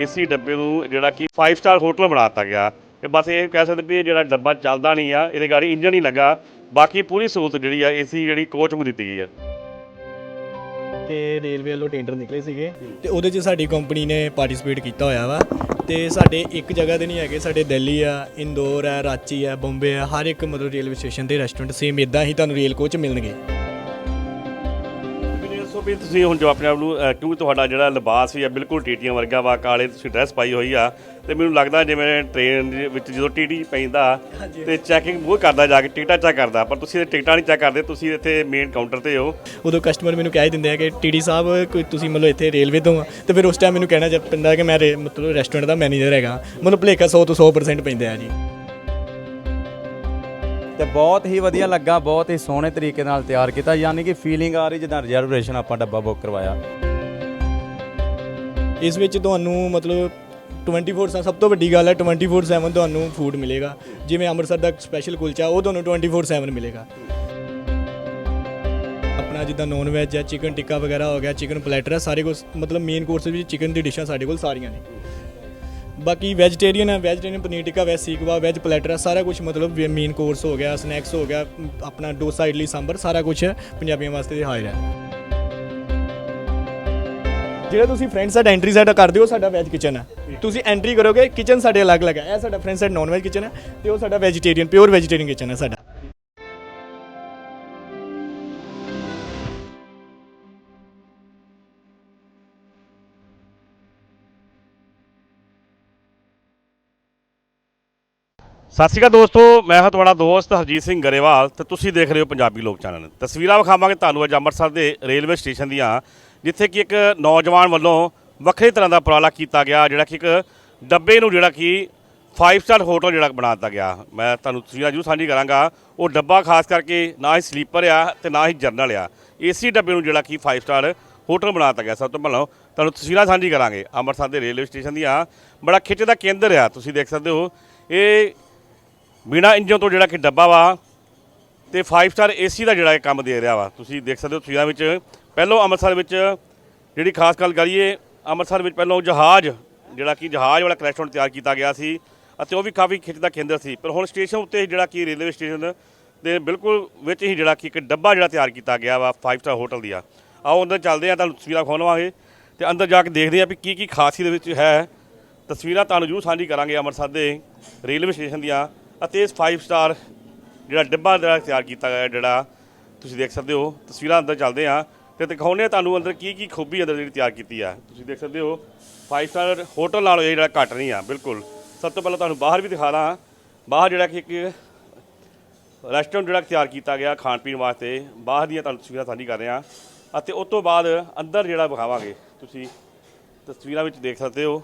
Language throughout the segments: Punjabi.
ਏਸੀ ਡੱਬੇ ਨੂੰ ਜਿਹੜਾ ਕਿ 5 ਸਟਾਰ ਹੋਟਲ ਬਣਾ ਦਿੱਤਾ ਗਿਆ। ਤੇ ਬਸ ਇਹ ਕਹਿ ਸਕਦੇ ਵੀ ਇਹ ਜਿਹੜਾ ਡੱਬਾ ਚੱਲਦਾ ਨਹੀਂ ਆ, ਇਹਦੇ ਗਾੜੀ ਇੰਜਨ ਹੀ ਲੱਗਾ। ਬਾਕੀ ਪੂਰੀ ਸਹੂਲਤ ਜਿਹੜੀ ਆ ਏਸੀ ਜਿਹੜੀ ਕੋਚ ਨੂੰ ਦਿੱਤੀ ਗਈ ਆ। ਤੇ ਰੇਲਵੇ ਵੱਲੋਂ ਟੈਂਡਰ ਨਿਕਲੇ ਸੀਗੇ। ਤੇ ਉਹਦੇ 'ਚ ਸਾਡੀ ਕੰਪਨੀ ਨੇ ਪਾਰਟਿਸਿਪੇਟ ਕੀਤਾ ਹੋਇਆ ਵਾ। ਤੇ ਸਾਡੇ ਇੱਕ ਜਗ੍ਹਾ ਤੇ ਨਹੀਂ ਹੈਗੇ, ਸਾਡੇ ਦਿੱਲੀ ਆ, ਇੰਦੌਰ ਆ, ਰਾਚੀ ਆ, ਬੰਬੇ ਆ, ਹਰ ਇੱਕ ਮਤਲਬ ਰੇਲਵੇ ਸਟੇਸ਼ਨ ਤੇ ਰੈਸਟੋਰੈਂਟ ਸੇਮ ਇਦਾਂ ਹੀ ਤੁਹਾਨੂੰ ਰੇਲ ਕੋਚ ਮਿਲਣਗੇ। ਵੀ ਤੁਸੀਂ ਹੁਣ ਜੋ ਆਪਣੇ ਆਪ ਨੂੰ ਅਹ, ਕਿਉਂਕਿ ਤੁਹਾਡਾ ਜਿਹੜਾ ਲਿਬਾਸ ਵੀ ਆ ਬਿਲਕੁਲ ਟੀਟੀਆਂ ਵਰਗਾ ਵਾ ਕਾਲੇ ਤੁਸੀਂ ਡਰੈਸ ਪਾਈ ਹੋਈ ਆ ਤੇ ਮੈਨੂੰ ਲੱਗਦਾ ਜਿਵੇਂ ਟ੍ਰੇਨ ਦੇ ਵਿੱਚ ਜਦੋਂ ਟੀਟੀ ਪੈਂਦਾ ਤੇ ਚੈਕਿੰਗ ਬਹੁਤ ਕਰਦਾ ਜਾ ਕੇ ਟਿਕਟਾਂ ਚੈੱਕ ਕਰਦਾ ਪਰ ਤੁਸੀਂ ਇਹ ਟਿਕਟਾਂ ਨਹੀਂ ਚੈੱਕ ਕਰਦੇ ਤੁਸੀਂ ਇੱਥੇ ਮੇਨ ਕਾਊਂਟਰ ਤੇ ਹੋ। ਉਦੋਂ ਕਸਟਮਰ ਮੈਨੂੰ ਕਹਿ ਹੀ ਦਿੰਦੇ ਆ ਕਿ ਟੀਡੀ ਸਾਹਿਬ ਕੋਈ ਤੁਸੀਂ ਮਤਲਬ ਇੱਥੇ ਰੇਲਵੇ ਤੋਂ ਆ? ਤੇ ਫਿਰ ਉਸ ਟਾਈਮ ਮੈਨੂੰ ਕਹਿਣਾ ਜਦ ਪੈਂਦਾ ਕਿ ਮੈਂ ਰੇ- ਮਤਲਬ ਰੈਸਟੋਰੈਂਟ ਦਾ ਮੈਨੇਜਰ ਹੈਗਾ। ਮਤਲਬ ਭਲੇਖਾ 100 ਤੋਂ 100% ਪੈਂਦੇ ਆ ਜੀ। ਤੇ ਬਹੁਤ ਹੀ ਵਧੀਆ ਲੱਗਾ, ਬਹੁਤ ਹੀ ਸੋਹਣੇ ਤਰੀਕੇ ਨਾਲ ਤਿਆਰ ਕੀਤਾ, ਯਾਨੀ ਕਿ ਫੀਲਿੰਗ ਆ ਰਹੀ ਜਿੱਦਾਂ ਰਿਜ਼ਰਵੇਸ਼ਨ ਆਪਾਂ ਡੱਬਾ ਬੁੱਕ ਕਰਵਾਇਆ। ਇਸ ਵਿੱਚ ਤੁਹਾਨੂੰ ਮਤਲਬ 24/7 ਸਭ ਤੋਂ ਵੱਡੀ ਗੱਲ ਹੈ 24/7 ਤੁਹਾਨੂੰ ਫੂਡ ਮਿਲੇਗਾ। ਜਿਵੇਂ ਅੰਮ੍ਰਿਤਸਰ ਦਾ ਸਪੈਸ਼ਲ ਕੁਲਚਾ, ਉਹ ਤੁਹਾਨੂੰ 24/7 ਮਿਲੇਗਾ। ਆਪਣਾ ਜਿੱਦਾਂ ਨੌਨ ਵੈਜ ਹੈ ਚਿਕਨ ਟਿੱਕਾ ਵਗੈਰਾ ਹੋ ਗਿਆ ਚਿਕਨ ਪਲੈਟਰ ਹੈ, ਸਾਰੇ ਕੁਛ ਮਤਲਬ ਮੇਨ ਕੋਰਸ ਵਿੱਚ ਚਿਕਨ ਦੀ ਡਿਸ਼ਾਂ ਸਾਡੇ ਕੋਲ ਸਾਰੀਆਂ ਨੇ। ਬਾਕੀ ਵੈਜੀਟੇਰੀਅਨ ਹੈ vegetarian paneer tikka veg seekh kebab veg platter ਹੈ ਸਾਰਾ ਕੁਝ ਮਤਲਬ ਮੇਨ ਕੋਰਸ ਹੋ ਗਿਆ ਸਨੈਕਸ ਹੋ ਗਿਆ ਅਮ, ਆਪਣਾ ਡੋਸਾ ਇਡਲੀ ਸਾਂਬਰ ਸਾਰਾ ਕੁਝ ਪੰਜਾਬੀਆਂ ਵਾਸਤੇ ਹਾਜ਼ਰ ਹੈ। ਜਿਹੜਾ ਤੁਸੀਂ ਫਰੈਂਡ ਸਾਈਡ ਐਂਟਰੀ ਸਾਡਾ ਕਰਦੇ ਹੋ ਸਾਡਾ ਵੈਜ ਕਿਚਨ ਹੈ। ਤੁਸੀਂ ਐਂਟਰੀ ਕਰੋਗੇ ਕਿਚਨ ਸਾਡੇ ਅਲੱਗ-ਅਲੱਗ ਹੈ। ਇਹ ਸਾਡਾ friend side non veg kitchen ਹੈ ਤੇ ਉਹ ਸਾਡਾ ਵੈਜੀਟੇਰੀਅਨ ਪਿਓਰ ਵੈਜੀਟੇਰੀਅਨ ਕਿਚਨ ਹੈ ਸਾਡਾ। ਸਤਿ ਸ਼੍ਰੀ ਅਕਾਲ ਦੋਸਤੋ, ਮੈਂ ਹਾਂ ਤੁਹਾਡਾ ਦੋਸਤ ਹਰਜੀਤ ਸਿੰਘ ਗਰੇਵਾਲ ਤੇ ਤੁਸੀਂ ਦੇਖ ਰਹੇ ਹੋ ਪੰਜਾਬੀ ਲੋਕ ਚੈਨਲ। ਤਸਵੀਰਾਂ ਵਿਖਾਵਾਂਗੇ ਤੁਹਾਨੂੰ ਅੱਜ ਅੰਮ੍ਰਿਤਸਰ ਦੇ ਰੇਲਵੇ ਸਟੇਸ਼ਨ ਦੀਆਂ, ਜਿੱਥੇ ਕਿ ਇੱਕ ਨੌਜਵਾਨ ਵੱਲੋਂ ਵੱਖਰੇ ਤਰ੍ਹਾਂ ਦਾ ਉਪਰਾਲਾ ਕੀਤਾ ਗਿਆ, ਜਿਹੜਾ ਕਿ ਇੱਕ ਡੱਬੇ ਨੂੰ ਜਿਹੜਾ ਕਿ 5 ਸਟਾਰ ਹੋਟਲ ਜਿਹੜਾ ਬਣਾ ਦਿੱਤਾ ਗਿਆ। ਮੈਂ ਤੁਹਾਨੂੰ ਤਸਵੀਰਾਂ ਜੂ ਸਾਂਝੀ ਕਰਾਂਗਾ। ਉਹ ਡੱਬਾ ਖਾਸ ਕਰਕੇ ਨਾ ਹੀ ਸਲੀਪਰ ਆ ਤੇ ਨਾ ਹੀ ਜਰਨਲ ਆ। ਏਸੀ ਡੱਬੇ ਨੂੰ ਜਿਹੜਾ ਕਿ 5 ਸਟਾਰ ਹੋਟਲ ਬਣਾ ਦਿੱਤਾ ਗਿਆ। ਸਭ ਤੋਂ ਪਹਿਲਾਂ ਤੁਹਾਨੂੰ ਤਸਵੀਰਾਂ ਸਾਂਝੀ ਕਰਾਂਗੇ ਅੰਮ੍ਰਿਤਸਰ ਦੇ ਰੇਲਵੇ ਸਟੇਸ਼ਨ ਦੀਆਂ। ਬੜਾ ਖਿੱਚ ਦਾ ਕੇਂਦਰ ਆ, ਤੁਸੀਂ ਦੇਖ ਸਕਦੇ ਹੋ। ਇਹ ਬਿਨਾ ਇੰਜਨ ਤੋਂ ਜਿਹੜਾ ਕਿ ਡੱਬਾ ਵਾ ਤੇ 5 ਸਟਾਰ ਏਸੀ ਦਾ ਜਿਹੜਾ ਕੰਮ ਦੇ ਰਿਹਾ ਵਾ। ਤੁਸੀਂ ਦੇਖ ਸਕਦੇ ਹੋ ਤਸਵੀਰਾਂ ਵਿੱਚ। ਪਹਿਲੋਂ ਅੰਮ੍ਰਿਤਸਰ ਵਿੱਚ ਜਿਹੜੀ ਖਾਸ ਗੱਲ ਕਰੀਏ, ਅੰਮ੍ਰਿਤਸਰ ਵਿੱਚ ਪਹਿਲੋਂ ਜਹਾਜ਼, ਜਿਹੜਾ ਕਿ ਜਹਾਜ਼ ਵਾਲਾ ਰੈਸਟੋਰੈਂਟ ਤਿਆਰ ਕੀਤਾ ਗਿਆ ਸੀ ਅਤੇ ਉਹ ਵੀ ਕਾਫੀ ਖਿੱਚ ਦਾ ਕੇਂਦਰ ਸੀ। ਪਰ ਹੁਣ ਸਟੇਸ਼ਨ ਉੱਤੇ ਜਿਹੜਾ ਕਿ ਰੇਲਵੇ ਸਟੇਸ਼ਨ ਦੇ ਬਿਲਕੁਲ ਵਿੱਚ ਹੀ ਜਿਹੜਾ ਕਿ ਇੱਕ ਡੱਬਾ ਜਿਹੜਾ ਤਿਆਰ ਕੀਤਾ ਗਿਆ ਵਾ 5 ਸਟਾਰ ਹੋਟਲ ਦੀ ਆ। ਆਓ ਅੰਦਰ ਚੱਲਦੇ ਆ ਤੁਹਾਨੂੰ ਤਸਵੀਰਾਂ ਖੋਲਵਾਂਗੇ ਤੇ ਅੰਦਰ ਜਾ ਕੇ ਦੇਖਦੇ ਆ ਵੀ ਕੀ ਕੀ ਖਾਸੀਅਤ ਵਿੱਚ ਹੈ। ਤਸਵੀਰਾਂ ਤੁਹਾਨੂੰ ਜਰੂਰ ਸਾਂਝੀ ਕਰਾਂਗੇ ਅੰਮ੍ਰਿਤਸਰ ਦੇ ਰੇਲਵੇ ਸਟੇਸ਼ਨ ਦੀਆਂ। ਅਤੇ ਇਸ 5 ਸਟਾਰ ਜਿਹੜਾ ਡੱਬਾ ਜਿਹੜਾ ਤਿਆਰ ਕੀਤਾ ਗਿਆ ਜਿਹੜਾ ਤੁਸੀਂ ਦੇਖ ਸਕਦੇ ਹੋ, ਤਸਵੀਰਾਂ ਅੰਦਰ ਚੱਲਦੇ ਆ ਤੇ ਦਿਖਾਉਂਦੇ ਆ ਤੁਹਾਨੂੰ ਅੰਦਰ ਕੀ ਕੀ ਖੂਬੀ ਅੰਦਰ ਜਿਹੜੀ ਤਿਆਰ ਕੀਤੀ ਆ। ਤੁਸੀਂ ਦੇਖ ਸਕਦੇ ਹੋ 5 ਸਟਾਰ ਹੋਟਲ ਨਾਲੋਂ ਇਹ ਜਿਹੜਾ ਘੱਟ ਨਹੀਂ ਆ, ਬਿਲਕੁਲ। ਸਭ ਤੋਂ ਪਹਿਲਾਂ ਤੁਹਾਨੂੰ ਬਾਹਰ ਵੀ ਦਿਖਾ ਦਾਂ। ਬਾਹਰ ਜਿਹੜਾ ਕਿ ਇੱਕ ਰੈਸਟੋਰੈਂਟ ਜਿਹੜਾ ਤਿਆਰ ਕੀਤਾ ਗਿਆ ਖਾਣ ਪੀਣ ਵਾਸਤੇ। ਬਾਹਰ ਦੀਆਂ ਤੁਹਾਨੂੰ ਤਸਵੀਰਾਂ ਸਾਂਝੀ ਕਰ ਰਹੇ। ਆ ਅਤੇ ਉਸ ਤੋਂ ਬਾਅਦ ਅੰਦਰ ਜਿਹੜਾ ਵਿਖਾਵਾਂਗੇ, ਤੁਸੀਂ ਤਸਵੀਰਾਂ ਵਿੱਚ ਦੇਖ ਸਕਦੇ ਹੋ।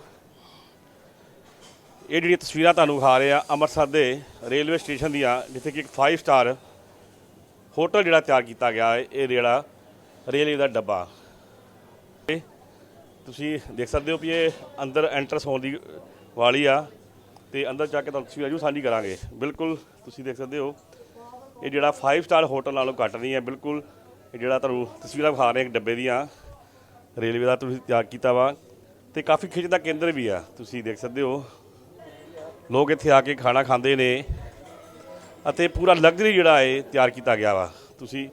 ਇਹ ਜਿਹੜੀਆਂ ਤਸਵੀਰਾਂ ਤੁਹਾਨੂੰ ਵਿਖਾ ਰਹੇ ਆ, ਅੰਮ੍ਰਿਤਸਰ ਦੇ ਰੇਲਵੇ ਸਟੇਸ਼ਨ ਦੀਆਂ, ਜਿੱਥੇ ਕਿ ਇੱਕ 5 ਸਟਾਰ ਹੋਟਲ ਜਿਹੜਾ ਤਿਆਰ ਕੀਤਾ ਗਿਆ ਹੈ, ਇਹ ਜਿਹੜਾ ਰੇਲਵੇ ਦਾ ਡੱਬਾ। ਤੁਸੀਂ ਦੇਖ ਸਕਦੇ ਹੋ ਵੀ ਇਹ ਅੰਦਰ ਐਂਟਰਸ ਹੋਣ ਦੀ ਵਾਲੀ ਆ ਤੇ ਅੰਦਰ ਜਾ ਕੇ ਤੁਹਾਨੂੰ ਤਸਵੀਰਾਂ ਜੂ ਸਾਂਝੀ ਕਰਾਂਗੇ। ਬਿਲਕੁਲ ਤੁਸੀਂ ਦੇਖ ਸਕਦੇ ਹੋ, ਇਹ ਜਿਹੜਾ 5 ਸਟਾਰ ਹੋਟਲ ਨਾਲੋਂ ਘੱਟ ਨਹੀਂ ਹੈ, ਬਿਲਕੁਲ ਇਹ ਜਿਹੜਾ ਤੁਹਾਨੂੰ ਤਸਵੀਰਾਂ ਵਿਖਾ ਰਹੇ ਇੱਕ ਡੱਬੇ ਦੀਆਂ, ਰੇਲਵੇ ਦਾ ਤੁਸੀਂ ਤਿਆਰ ਕੀਤਾ ਵਾ ਤੇ ਕਾਫੀ ਖਿੱਚ ਦਾ ਕੇਂਦਰ ਵੀ ਆ, ਤੁਸੀਂ ਦੇਖ ਸਕਦੇ ਹੋ। ਲੋਕ ਇੱਥੇ ਆ ਕੇ ਖਾਣਾ ਖਾਂਦੇ ਨੇ ਅਤੇ ਪੂਰਾ ਲਗਜ਼ਰੀ ਜਿਹੜਾ ਹੈ ਤਿਆਰ ਕੀਤਾ ਗਿਆ ਵਾ। ਤੁਸੀਂ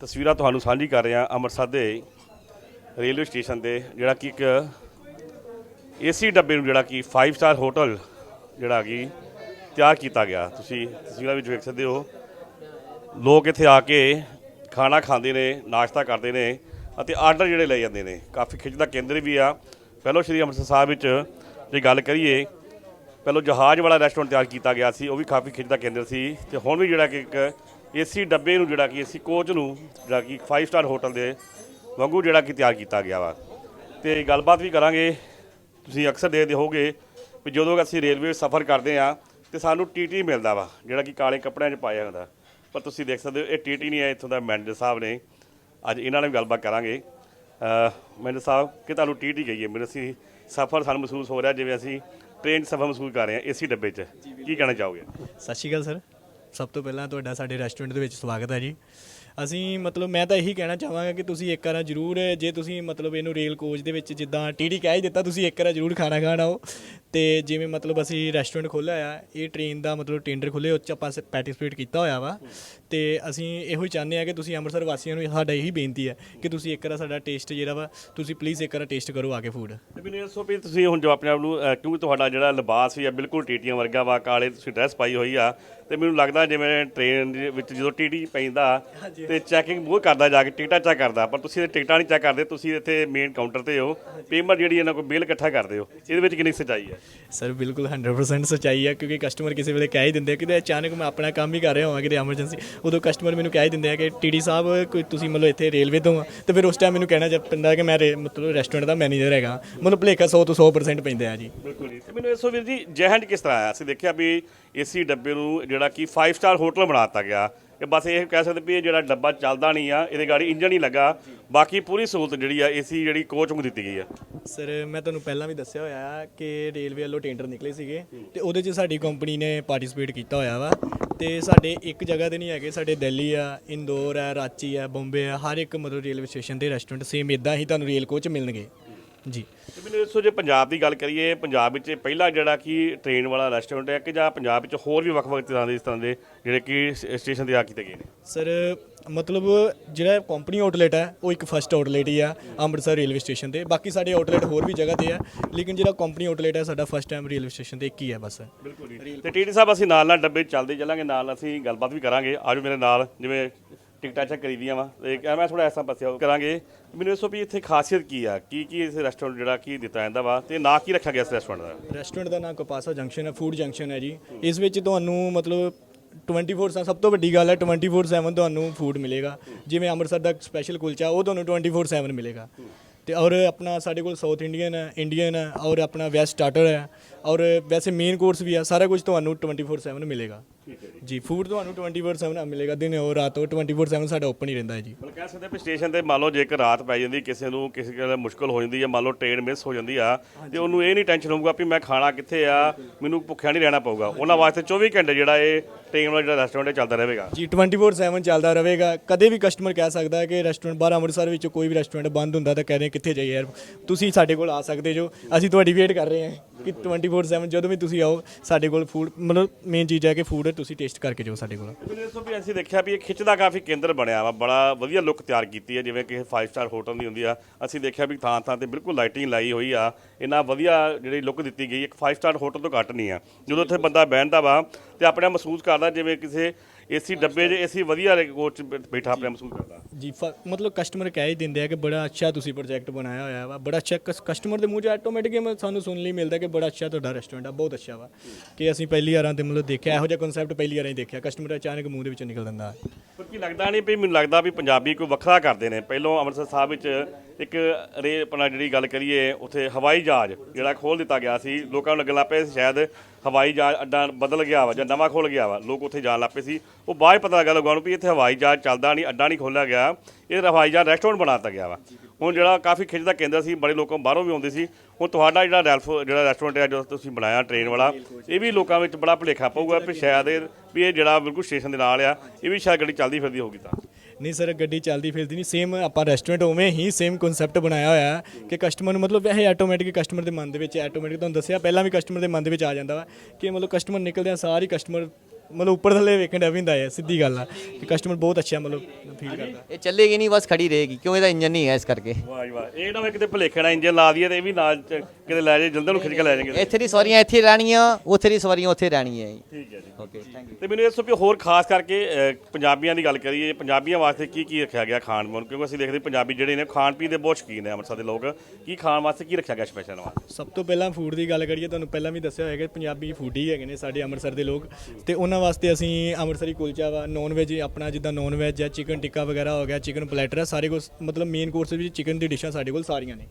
ਤਸਵੀਰਾਂ ਤੁਹਾਨੂੰ ਸਾਂਝੀ ਕਰ ਰਹੇ ਹਾਂ ਅੰਮ੍ਰਿਤਸਰ ਦੇ ਰੇਲਵੇ ਸਟੇਸ਼ਨ ਤੇ ਜਿਹੜਾ ਕਿ ਇੱਕ ਏਸੀ ਡੱਬੇ ਨੂੰ ਜਿਹੜਾ ਕਿ 5 ਸਟਾਰ ਹੋਟਲ ਜਿਹੜਾ ਕਿ ਤਿਆਰ ਕੀਤਾ ਗਿਆ। ਤੁਸੀਂ ਤਸਵੀਰਾਂ ਵਿੱਚ ਵੇਖ ਸਕਦੇ ਹੋ, ਲੋਕ ਇੱਥੇ ਆ ਕੇ ਖਾਣਾ ਖਾਂਦੇ ਨੇ, ਨਾਸ਼ਤਾ ਕਰਦੇ ਨੇ ਅਤੇ ਆਰਡਰ ਜਿਹੜੇ ਲੈ ਜਾਂਦੇ ਨੇ। ਕਾਫੀ ਖਿੱਚ ਦਾ ਕੇਂਦਰ ਵੀ ਆ। ਪਹਿਲੋਂ ਸ਼੍ਰੀ ਅੰਮ੍ਰਿਤਸਰ ਸਾਹਿਬ ਵਿੱਚ ਜੇ ਗੱਲ ਕਰੀਏ ਪਹਿਲਾਂ ਜਹਾਜ਼ ਵਾਲਾ ਰੈਸਟੋਰੈਂਟ ਤਿਆਰ ਕੀਤਾ ਗਿਆ ਸੀ, ਉਹ ਵੀ ਕਾਫੀ ਖਿੱਚ ਦਾ ਕੇਂਦਰ ਸੀ ਤੇ ਹੁਣ ਵੀ ਜਿਹੜਾ ਕਿ ਇੱਕ ਏਸੀ ਡੱਬੇ ਨੂੰ ਜਿਹੜਾ ਕਿ ਏਸੀ ਕੋਚ ਨੂੰ ਜਿਹੜਾ ਕਿ 5 ਸਟਾਰ ਹੋਟਲ ਦੇ ਵਾਂਗੂ ਜਿਹੜਾ ਕਿ ਤਿਆਰ ਕੀਤਾ ਗਿਆ ਵਾ। ਤੇ ਗੱਲਬਾਤ ਵੀ ਕਰਾਂਗੇ, ਤੁਸੀਂ ਅਕਸਰ ਦੇਖਦੇ ਹੋਗੇ ਵੀ ਜਦੋਂ ਅਸੀਂ ਰੇਲਵੇ ਸਫ਼ਰ ਕਰਦੇ ਆ ਤੇ ਸਾਨੂੰ ਟੀਟੀ ਮਿਲਦਾ ਵਾ, ਜਿਹੜਾ ਕਿ ਕਾਲੇ ਕੱਪੜਿਆਂ 'ਚ ਪਾਇਆ ਹੁੰਦਾ ਪਰ ਤੁਸੀਂ ਦੇਖ ਸਕਦੇ ਹੋ, ਇਹ ਟੀਟੀ ਨਹੀਂ ਹੈ, ਇੱਥੋਂ ਦਾ ਮੈਨੇਜਰ ਸਾਹਿਬ ਨੇ। ਅੱਜ ਇਹਨਾਂ ਨਾਲ ਵੀ ਗੱਲਬਾਤ ਕਰਾਂਗੇ। ਮੈਨੇਜਰ ਸਾਹਿਬ, ਕਿ ਤੁਹਾਨੂੰ ਟੀਟੀ ਕਹੀਏ? ਮੈਨੂੰ ਅਸੀਂ ਸਫ਼ਰ ਸਾਨੂੰ ਮਹਿਸੂਸ ਹੋ ਰਿਹਾ ਜਿਵੇਂ ਅਸੀਂ ਟ੍ਰੇਨ 'ਚ ਸਫ਼ਰ ਮਹਿਸੂਸ ਕਰ ਰਹੇ ਹਾਂ ਏਸੀ ਡੱਬੇ 'ਚ। ਕੀ ਕਹਿਣਾ ਚਾਹੋਗੇ? ਸਤਿ ਸ਼੍ਰੀ ਅਕਾਲ ਸਰ। ਸਭ ਤੋਂ ਪਹਿਲਾਂ ਤੁਹਾਡਾ ਸਾਡੇ ਰੈਸਟੋਰੈਂਟ ਦੇ ਵਿੱਚ ਸਵਾਗਤ ਹੈ ਜੀ। ਅਸੀਂ ਮਤਲਬ ਮੈਂ ਤਾਂ ਇਹੀ ਕਹਿਣਾ ਚਾਹਾਂਗਾ ਕਿ ਤੁਸੀਂ ਇੱਕ ਵਾਰ ਜ਼ਰੂਰ ਜੇ ਤੁਸੀਂ ਮਤਲਬ ਇਹਨੂੰ ਰੇਲ ਕੋਚ ਦੇ ਵਿੱਚ ਜਿੱਦਾਂ ਟੀਡੀ ਕਹਿ ਹੀ ਦਿੱਤਾ ਤੁਸੀਂ ਇੱਕ ਵਾਰ ਜ਼ਰੂਰ ਖਾਣਾ ਖਾਣ ਆਓ। ਤੇ ਜਿਵੇਂ ਮਤਲਬ ਅਸੀਂ ਰੈਸਟੋਰੈਂਟ ਖੋਲ੍ਹਿਆ ਆ ਇਹ ਟ੍ਰੇਨ ਦਾ ਮਤਲਬ ਟੈਂਡਰ ਖੋਲ੍ਹੇ ਉਹ 'ਚ ਆਪਾਂ ਪਾਰਟਿਸਿਪੇਟ ਕੀਤਾ ਹੋਇਆ ਵਾ। ਤੇ ਅਸੀਂ ਇਹੋ ਹੀ ਚਾਹੁੰਦੇ ਆ ਕਿ ਤੁਸੀਂ ਅੰਮ੍ਰਿਤਸਰ ਵਾਸੀਆਂ ਨੂੰ ਸਾਡਾ ਇਹੀ ਬੇਨਤੀ ਹੈ ਕਿ ਤੁਸੀਂ ਇੱਕ ਵਾਰ ਸਾਡਾ ਟੇਸਟ ਜਿਹੜਾ ਵਾ ਤੁਸੀਂ ਪਲੀਜ਼ ਇੱਕ ਵਾਰ ਟੇਸਟ ਕਰੋ ਆ ਕੇ ਫੂਡ ਤੇ ਮੈਨੂੰ ਦੱਸੋ ਵੀ ਤੁਸੀਂ ਹੁਣ ਜੋ ਆਪਣੇ ਆਪ ਨੂੰ ਅਹ, ਕਿਉਂਕਿ ਤੁਹਾਡਾ ਜਿਹੜਾ ਲਿਬਾਸ ਵੀ ਆ ਬਿਲਕੁਲ ਟੀਟੀਆਂ ਵਰਗਾ ਵਾ ਕਾਲੇ ਤੁਸੀਂ ਡਰੈਸ ਪਾਈ ਹੋਈ ਆ ਤੇ ਮੈਨੂੰ ਲੱਗਦਾ ਜਿਵੇਂ ਟ੍ਰੇਨ ਦੇ ਵਿੱਚ ਜਦੋਂ ਟੀਟੀ ਪੈਂਦਾ ਤੇ ਚੈਕਿੰਗ ਬਹੁਤ ਕਰਦਾ ਜਾ ਕੇ ਟਿਕਟਾਂ ਚੈੱਕ ਕਰਦਾ। ਪਰ ਤੁਸੀਂ ਇਹ ਟਿਕਟਾਂ ਨਹੀਂ ਚੈੱਕ ਕਰਦੇ ਤੁਸੀਂ ਇੱਥੇ ਮੇਨ ਕਾਊਂਟਰ ਤੇ ਹੋ। ਪੇਮੈਂਟ ਜਿਹੜੀ ਇਹਨਾਂ ਕੋਲ ਬਿੱਲ ਇਕੱਠਾ ਕਰਦੇ ਹੋ। ਇਹਦੇ ਵਿੱਚ ਕਿੰਨੀ ਸੱਚਾਈ ਹੈ? ਸਰ ਬਿਲਕੁਲ 100% ਸੱਚਾਈ ਹੈ ਕਿਉਂਕਿ ਕਸਟਮਰ ਕਿਸੇ ਵੇਲੇ ਕਹਿ ਹੀ ਦਿੰਦੇ ਆ ਕਿ ਅਚਾਨਕ ਮੈਂ ਆਪਣਾ ਕੰਮ ਹੀ ਕਰ ਰਿਹਾ ਹਾਂ ਕਿਤੇ ਐਮਰਜੈਂਸੀ ਉਦੋਂ ਕਸਟਮਰ ਮੈਨੂੰ ਕਹਿ ਹੀ ਦਿੰਦੇ ਆ ਕਿ ਟੀਡੀ ਸਾਹਿਬ ਕੋਈ ਤੁਸੀਂ ਮਤਲਬ ਇੱਥੇ ਰੇਲਵੇ ਤੋਂ ਆ? ਤੇ ਫਿਰ ਉਸ ਟਾਈਮ ਮੈਨੂੰ ਕਹਿਣਾ ਪੈਂਦਾ ਕਿ ਮੈਂ ਰੇ- ਮਤਲਬ ਰੈਸਟੋਰੈਂਟ ਦਾ ਮੈਨੇਜਰ ਹੈਗਾ। ਮਤਲਬ ਭਲੇਖਾ 100 ਤੋਂ 100% ਪੈਂਦੇ ਆ ਜੀ। ਬਿਲਕੁਲ ਜੀ। ਤੇ ਮੈਨੂੰ ਇਹ ਦੱਸੋ ਵੀਰ ਜੀ ਜੈਹੰਡ ਕਿਸ ਤਰ੍ਹਾਂ ਆਇਆ? ਅਸੀਂ ਦੇਖਿਆ ਵੀ ਏਸੀ ਡੱਬੇ ਨੂੰ ਜਿਹੜਾ ਕਿ 5 ਸਟਾਰ ਹੋਟਲ ਬਣਾ ਦਿੱਤਾ ਗਿਆ। ਇਹ ਬਸ ਇਹ ਕਹਿ ਸਕਦੇ ਵੀ ਇਹ ਜਿਹੜਾ ਡੱਬਾ ਚੱਲਦਾ ਨਹੀਂ ਆ, ਇਹਦੇ ਗਾੜੀ ਇੰਜਨ ਹੀ ਲੱਗਾ। ਬਾਕੀ ਪੂਰੀ ਸਹੂਲਤ ਜਿਹੜੀ ਆ, ਏਸੀ ਜਿਹੜੀ ਕੋਚ ਨੂੰ ਦਿੱਤੀ ਗਈ ਆ। ਸਰ ਮੈਂ ਤੁਹਾਨੂੰ ਪਹਿਲਾਂ ਵੀ ਦੱਸਿਆ ਹੋਇਆ ਆ ਕਿ ਰੇਲਵੇ ਵੱਲੋਂ ਟੈਂਡਰ ਨਿਕਲੇ ਸੀਗੇ ਤੇ ਉਹਦੇ 'ਚ ਸਾਡੀ ਕੰਪਨੀ ਨੇ ਪਾਰਟਿਸਿਪੇਟ ਕੀਤਾ ਹੋਇਆ ਵਾ ਤੇ ਸਾਡੇ ਇੱਕ ਜਗ੍ਹਾ ਤੇ ਨਹੀਂ ਹੈਗੇ, ਸਾਡੇ ਦਿੱਲੀ ਆ, ਇੰਦੌਰ ਆ, ਰਾਚੀ ਆ, ਬੰਬੇ ਆ, ਹਰ ਇੱਕ ਮਤਲਬ ਰੇਲਵੇ ਸਟੇਸ਼ਨ ਤੇ ਰੈਸਟੋਰੈਂਟ ਸੇਮ ਇਦਾਂ ਹੀ ਤੁਹਾਨੂੰ ਰੇਲ ਕੋਚ ਮਿਲਣਗੇ। ਜੀ। ਤੇ ਮੈਨੂੰ ਦੱਸੋ ਜੇ ਪੰਜਾਬ ਦੀ ਗੱਲ ਕਰੀਏ ਪੰਜਾਬ ਵਿੱਚ ਇਹ ਪਹਿਲਾ ਜਿਹੜਾ ਕਿ ਟ੍ਰੇਨ ਵਾਲਾ ਰੈਸਟੋਰੈਂਟ ਹੈ ਕਿ ਜਾਂ ਪੰਜਾਬ ਵਿੱਚ ਹੋਰ ਵੀ ਵੱਖ-ਵੱਖ ਤਰ੍ਹਾਂ ਦੇ ਇਸ ਤਰ੍ਹਾਂ ਦੇ ਜਿਹੜੇ ਕਿ ਸਟੇਸ਼ਨ ਤੇ ਆ ਕੀਤੇ ਗਏ ਨੇ? ਸਰ ਮਤਲਬ ਜਿਹੜਾ ਕੰਪਨੀ ਆਊਟਲੈਟ ਹੈ ਉਹ ਇੱਕ ਫਸਟ ਆਊਟਲੈਟ ਹੀ ਆ ਅੰਮ੍ਰਿਤਸਰ ਰੇਲਵੇ ਸਟੇਸ਼ਨ ਤੇ। ਬਾਕੀ ਸਾਡੇ ਆਊਟਲੈਟ ਹੋਰ ਵੀ ਜਗ੍ਹਾ ਤੇ ਆ ਲੇਕਿਨ ਜਿਹੜਾ ਕੰਪਨੀ ਆਊਟਲੈਟ ਹੈ ਸਾਡਾ ਫਸਟ ਟਾਈਮ ਰੇਲਵੇ ਸਟੇਸ਼ਨ ਤੇ ਇੱਕ ਹੀ ਹੈ ਬਸ। ਬਿਲਕੁਲ ਤੇ ਟੀਟੀ ਸਾਹਿਬ ਅਸੀਂ ਨਾਲ ਨਾਲ ਡੱਬੇ ਚੱਲਦੇ ਚੱਲਾਂਗੇ ਨਾਲ ਅਸੀਂ ਗੱਲਬਾਤ ਵੀ ਕਰਾਂਗੇ। ਆਜੋ ਮੇਰੇ ਨਾਲ ਜਿਵੇਂ ਟਿਕਟਾਂ ਚੈੱਕ ਕਰੀਦੀਆਂ ਵਾ। ਤੇ ਮੈਂ ਥੋੜਾ ਐਸਾ ਪਾਸੇ ਕਰਾਂਗੇ। ਮੈਨੂੰ ਦੱਸੋ ਵੀ ਇੱਥੇ ਖਾਸੀਅਤ ਕੀ ਆ? ਕੀ ਕੀ ਇਸ ਰੈਸਟੋਰੈਂਟ ਜਿਹੜਾ ਕੀ ਦਿੱਤਾ ਜਾਂਦਾ ਵਾ? ਤੇ ਨਾਂ ਕੀ ਰੱਖਿਆ ਗਿਆ ਇਸ ਰੈਸਟੋਰੈਂਟ ਦਾ? ਰੈਸਟੋਰੈਂਟ ਦਾ ਨਾਮ ਕਪਾਸਾ ਜੰਕਸ਼ਨ ਹੈ ਫੂਡ ਜੰਕਸ਼ਨ ਹੈ ਜੀ। ਇਸ ਵਿੱਚ ਤੁਹਾਨੂੰ ਮਤਲਬ 24 ਸਾ ਸਭ ਤੋਂ ਵੱਡੀ ਗੱਲ ਹੈ 24/7 ਤੁਹਾਨੂੰ ਫੂਡ ਮਿਲੇਗਾ। ਜਿਵੇਂ ਅੰਮ੍ਰਿਤਸਰ ਦਾ ਸਪੈਸ਼ਲ ਕੁਲਚਾ, ਉਹ ਤੁਹਾਨੂੰ 24/7 ਮਿਲੇਗਾ। ਤੇ ਔਰ ਆਪਣਾ ਸਾਡੇ ਕੋਲ ਸਾਊਥ ਇੰਡੀਅਨ ਹੈ ਇੰਡੀਅਨ ਹੈ ਔਰ ਆਪਣਾ ਵੈਸਟ ਸਟਾਰਟਰ ਹੈ ਔਰ ਵੈਸੇ ਮੇਨ ਕੋਰਸ ਵੀ ਆ, ਸਾਰਾ ਕੁਝ ਤੁਹਾਨੂੰ 24/7 ਮਿਲੇਗਾ। ਜੀ ਫੂਡ ਤੁਹਾਨੂੰ 24/7 ਮਿਲੇਗਾ ਦਿਨ ਔਰ ਰਾਤ 24/7 ਸਾਡਾ ਓਪਨ ਹੀ ਰਹਿੰਦਾ ਹੈ ਜੀ। ਮਤਲਬ ਕਹਿ ਸਕਦੇ ਵੀ ਸਟੇਸ਼ਨ ਤੇ ਮੰਨ ਲਓ ਜੇਕਰ ਰਾਤ ਪੈ ਜਾਂਦੀ ਕਿਸੇ ਨੂੰ ਕਿਸੇ ਗੱਲ ਮੁਸ਼ਕਲ ਹੋ ਜਾਂਦੀ ਹੈ ਮੰਨ ਲਓ ਟ੍ਰੇਨ ਮਿਸ ਹੋ ਜਾਂਦੀ ਆ ਤੇ ਉਹਨੂੰ ਇਹ ਨਹੀਂ ਟੈਨਸ਼ਨ ਹੋਊਗਾ ਵੀ ਮੈਂ ਖਾਣਾ ਕਿੱਥੇ ਆ ਮੈਨੂੰ ਭੁੱਖਿਆ ਨਹੀਂ ਰਹਿਣਾ ਪਊਗਾ। ਉਹਨਾਂ ਵਾਸਤੇ 24 ਘੰਟੇ ਜਿਹੜਾ ਇਹ ਟ੍ਰੇਨ ਵਾਲਾ ਜਿਹੜਾ ਰੈਸਟੋਰੈਂਟ ਚੱਲਦਾ ਰਹੇਗਾ। ਜੀ 24/7 ਚੱਲਦਾ ਰਹੇਗਾ। ਕਦੇ ਵੀ ਕਸਟਮਰ ਕਹਿ ਸਕਦਾ ਹੈ ਕਿ ਰੈਸਟੋਰੈਂਟ ਬਾਹਰ ਅੰਮ੍ਰਿਤਸਰ ਵਿੱਚ ਕੋਈ ਵੀ ਰੈਸਟੋਰੈਂਟ ਬੰਦ ਹੁੰਦਾ ਤਾਂ ਕਹਿ ਰਹੇ ਕਿੱਥੇ ਜਾਈਏ ਯਾਰ ਤੁਸੀਂ ਸਾਡੇ ਕੋਲ ਆ ਸਕਦੇ ਜੋ। ਅਸੀਂ ਤੁਹਾਡੀ ਵੇਟ ਕਰ ਰਹੇ ਹਾਂ ਕਿ 24/7 ਜਦੋਂ ਵੀ ਤੁਸੀਂ ਆਓ ਸਾਡੇ ਕੋਲ ਫੂਡ ਮਤਲਬ ਮੇਨ ਚੀਜ਼ ਹੈ ਕਿ ਫੂਡ ਤੁਸੀਂ ਟੇਸਟ ਕਰਕੇ ਜਾਓ ਸਾਡੇ ਕੋਲ। ਮੈਨੂੰ ਦੱਸੋ ਵੀ ਅਸੀਂ ਦੇਖਿਆ ਵੀ ਇਹ ਖਿੱਚ ਦਾ ਕਾਫੀ ਕੇਂਦਰ ਬਣਿਆ ਵਾ, ਬੜਾ ਵਧੀਆ ਲੁੱਕ ਤਿਆਰ ਕੀਤੀ ਹੈ, ਜਿਵੇਂ ਕਿ 5 ਸਟਾਰ ਹੋਟਲ ਦੀ ਹੁੰਦੀ ਆ। ਅਸੀਂ ਦੇਖਿਆ ਵੀ ਥਾਂ ਥਾਂ ਤੇ ਬਿਲਕੁਲ ਲਾਈਟਿੰਗ ਲਾਈ ਹੋਈ ਆ। ਇੰਨਾ ਵਧੀਆ ਜਿਹੜੀ ਲੁੱਕ ਦਿੱਤੀ ਗਈ, ਇੱਕ 5 ਸਟਾਰ ਹੋਟਲ ਤੋਂ ਘੱਟ ਨਹੀਂ ਆ। ਜਦੋਂ ਉੱਥੇ ਬੰਦਾ ਬਹਿੰਦਾ ਵਾ ਤੇ ਆਪਣੇ ਆਪ ਮਹਿਸੂਸ ਕਰਦਾ ਜਿਵੇਂ ਕਿਸੇ ਏਸੀ ਡੱਬੇ 'ਚ ਏਸੀ ਵਧੀਆ ਕੋਚ 'ਚ ਬੈਠਾ ਆਪਣੇ ਆਪ ਮਹਿਸੂਸ ਕਰਦਾ। ਜੀ ਫ- ਮਤਲਬ ਕਸਟਮਰ ਕਹਿ ਹੀ ਦਿੰਦੇ ਆ ਕਿ ਬੜਾ ਅੱਛਾ ਤੁਸੀਂ ਪ੍ਰੋਜੈਕਟ ਬਣਾਇਆ ਹੋਇਆ ਵਾ ਬੜਾ ਅੱਛਾ ਕਸਟਮਰ ਦੇ ਮੂੰਹ 'ਚ ਆਟੋਮੈਟਿਕ ਸਾਨੂੰ ਸੁਣਨ ਲਈ ਮਿਲਦਾ ਕਿ ਬੜਾ ਅੱਛਾ ਤੁਹਾਡਾ ਰੈਸਟੋਰੈਂਟ ਆ ਬਹੁਤ ਅੱਛਾ ਵਾ। ਕਿ ਅਸੀਂ ਪਹਿਲੀ ਵਾਰਾਂ ਤੇ ਮਤਲਬ ਦੇਖਿਆ ਇਹੋ ਜਿਹਾ ਕਨਸੈਪਟ ਪਹਿਲੀ ਵਾਰਾਂ ਹੀ ਦੇਖਿਆ ਕਸਟਮਰ ਅਚਾਨਕ ਮੂੰਹ ਦੇ ਵਿੱਚੋਂ ਨਿਕਲ ਜਾਂਦਾ। ਹੈ ਪਰ ਕੀ ਲੱਗਦਾ ਨਹੀਂ ਵੀ ਮੈਨੂੰ ਲੱਗਦਾ ਵੀ ਪੰਜਾਬੀ ਕੋਈ ਵੱਖਰਾ ਕਰਦੇ ਨੇ। ਪਹਿਲੋਂ ਅੰਮ੍ਰਿਤਸਰ ਸਾਹਿਬ ਵਿੱਚ ਇੱਕ ਰੇ ਆਪਣਾ ਜਿਹੜੀ ਗੱਲ ਕਰੀਏ, ਉੱਥੇ ਹਵਾਈ ਜਹਾਜ਼ ਜਿਹੜਾ ਖੋਲ ਦਿੱਤਾ ਗਿਆ ਸੀ, ਲੋਕਾਂ ਨੂੰ ਲੱਗਣ ਲੱਗ ਪਿਆ ਸੀ ਸ਼ਾਇਦ ਹਵਾਈ ਜਹਾਜ਼ ਅੱਡਾ ਬਦਲ ਗਿਆ ਵਾ ਜਾਂ ਨਵਾਂ ਖੋਲ ਗਿਆ ਵਾ, ਲੋਕ ਉੱਥੇ ਜਾਣ ਲੱਗ ਪਏ ਸੀ। ਉਹ ਬਾਅਦ 'ਚ ਪਤਾ ਲੱਗਾ ਲੋਕਾਂ ਨੂੰ ਵੀ ਇੱਥੇ ਹਵਾਈ ਜਹਾਜ਼ ਚੱਲਦਾ ਨਹੀਂ, ਅੱਡਾ ਨਹੀਂ ਖੋਲਿਆ ਗਿਆ। ਇਹ ਹਵਾਈ ਜਹਾਜ਼ ਰੈਸਟੋਰੈਂਟ ਬਣਾ ਦਿੱਤਾ ਗਿਆ ਵਾ। ਹੁਣ ਜਿਹੜਾ ਕਾਫੀ ਖਿੱਚ ਦਾ ਕੇਂਦਰ ਸੀ, ਬੜੇ ਲੋਕਾਂ ਬਾਹਰੋਂ ਵੀ ਆਉਂਦੇ ਸੀ। ਹੁਣ ਤੁਹਾਡਾ ਜਿਹੜਾ ਰੈਲਫ ਜਿਹੜਾ ਰੈਸਟੋਰੈਂਟ ਹੈ ਜੋ ਤੁਸੀਂ ਬਣਾਇਆ ਟ੍ਰੇਨ ਵਾਲਾ, ਇਹ ਵੀ ਲੋਕਾਂ ਵਿੱਚ ਬੜਾ ਭੁਲੇਖਾ ਪਊਗਾ ਵੀ ਸ਼ਾਇਦ ਇਹ ਵੀ ਇਹ ਜਿਹੜਾ ਬਿਲਕੁਲ ਸਟੇਸ਼ਨ ਦੇ ਨਾਲ ਆ, ਇਹ ਵੀ ਸ਼ਾਇਦ ਗੱਡੀ ਚੱਲਦੀ ਫਿਰਦੀ ਹੋਊਗੀ ਤਾਂ। ਨਹੀਂ ਸਰ ਗੱਡੀ ਚੱਲਦੀ ਫਿਰਦੀ ਨਹੀਂ। ਸੇਮ ਆਪਾਂ ਰੈਸਟੋਰੈਂਟ ਉਵੇਂ ਹੀ ਸੇਮ ਕਨਸੈਪਟ ਬਣਾਇਆ ਹੋਇਆ ਹੈ ਕਿ ਕਸਟਮਰ ਨੂੰ ਮਤਲਬ ਵੈਸੇ ਆਟੋਮੈਟਿਕ ਕਸਟਮਰ ਦੇ ਮਨ ਦੇ ਵਿੱਚ ਆਟੋਮੈਟਿਕ ਤੁਹਾਨੂੰ ਦੱਸਿਆ ਪਹਿਲਾਂ ਵੀ ਕਸਟਮਰ ਦੇ ਮਨ ਦੇ ਵਿੱਚ ਆ ਜਾਂਦਾ ਵਾ ਕਿ ਮਤਲਬ ਕਸਟਮਰ ਨਿਕਲਦੇ ਆ ਸਾਰੇ ਕਸਟਮਰ ਮਤਲਬ ਉੱਪਰ ਥੱਲੇ ਵੇਖਣ ਦਾ ਵੀ ਹੁੰਦਾ ਹੈ ਸਿੱਧੀ ਗੱਲ ਆ। ਕਿ ਕਸਟਮਰ ਬਹੁਤ ਅੱਛਾ ਮਤਲਬ ਫੀਲ ਕਰਦਾ। ਇਹ ਚੱਲੇਗੀ ਨਹੀਂ ਬਸ ਖੜੀ ਰਹੇਗੀ। ਕਿਉਂ? ਇਹਦਾ ਇੰਜਨ ਨਹੀਂ ਹੈ ਇਸ ਕਰਕੇ। ਵਾਹ ਜੀ ਵਾਹ। ਇਹ ਨਾ ਹੋਵੇ ਕਿਤੇ ਭੁਲੇਖੇ ਨਾਲ ਇੰਜਨ ਲਾ ਦਈਏ ਤੇ ਇਹ ਵੀ ਨਾਲ ਚ ਕਿਤੇ ਲੈ ਜਾਏ ਜਲਦੀ ਨੂੰ ਖਿੱਚ ਕੇ ਲੈ ਜਾਣਗੇ ਇੱਥੇ ਦੀ ਸਵਾਰੀਆਂ ਇੱਥੇ ਰਹਿਣੀਆਂ ਉੱਥੇ ਦੀ ਸਵਾਰੀਆਂ ਉੱਥੇ ਰਹਿਣੀਆਂ ਠੀਕ ਹੈ ਜੀ। ਓਕੇ ਥੈਂਕ ਯੂ ਤੇ ਮੈਨੂੰ ਇਹ ਦੱਸੋ ਵੀ ਹੋਰ ਖਾਸ ਕਰਕੇ ਪੰਜਾਬੀਆਂ ਦੀ ਗੱਲ ਕਰੀਏ ਪੰਜਾਬੀਆਂ ਵਾਸਤੇ ਕੀ ਕੀ ਰੱਖਿਆ ਗਿਆ ਖਾਣ ਪੀਣ ਕਿਉਂਕਿ ਅਸੀਂ ਦੇਖਦੇ ਪੰਜਾਬੀ ਜਿਹੜੇ ਨੇ ਖਾਣ ਪੀਣ ਦੇ ਬਹੁਤ ਸ਼ੌਕੀਨ ਨੇ ਅੰਮ੍ਰਿਤਸਰ ਦੇ ਲੋਕ। ਕੀ ਖਾਣ ਵਾਸਤੇ ਕੀ ਰੱਖਿਆ ਗਿਆ ਸਪੈਸ਼ਲ ਵਾਸਤੇ? ਸਭ ਤੋਂ ਪਹਿਲਾਂ ਫੂਡ ਦੀ ਗੱਲ ਕਰੀਏ ਤੁਹਾਨੂੰ ਪਹਿਲਾਂ ਵੀ ਦੱਸਿਆ ਹੋਏਗਾ ਕਿ ਪੰਜਾਬੀ ਫੂਡੀ ਹੈਗੇ ਨੇ ਸਾਡੇ ਅੰਮ੍ਰਿਤਸਰ ਦੇ ਲੋਕ। ਤੇ ਉਹਨਾਂ ਵਾਸਤੇ ਅਸੀਂ ਅੰਮ੍ਰਿਤਸਰੀ ਕੁਲਚਾ ਵਾ ਨੌਨ ਵੈਜ ਆਪਣਾ ਜਿੱਦਾਂ ਨੌਨ ਵੈਜ ਹੈ ਚਿਕਨ ਟਿੱਕਾ ਵਗੈਰਾ ਹੋ ਗਿਆ ਚਿਕਨ ਪਲੈਟਰ ਹੈ ਸਾਰੇ ਕੁਛ ਮਤਲਬ ਮੇਨ ਕੋਰਸ ਵਿੱਚ ਚਿਕਨ ਦੀ ਡਿਸ਼ਾਂ ਸਾਡੇ ਕੋਲ ਸਾਰੀਆਂ ਨੇ।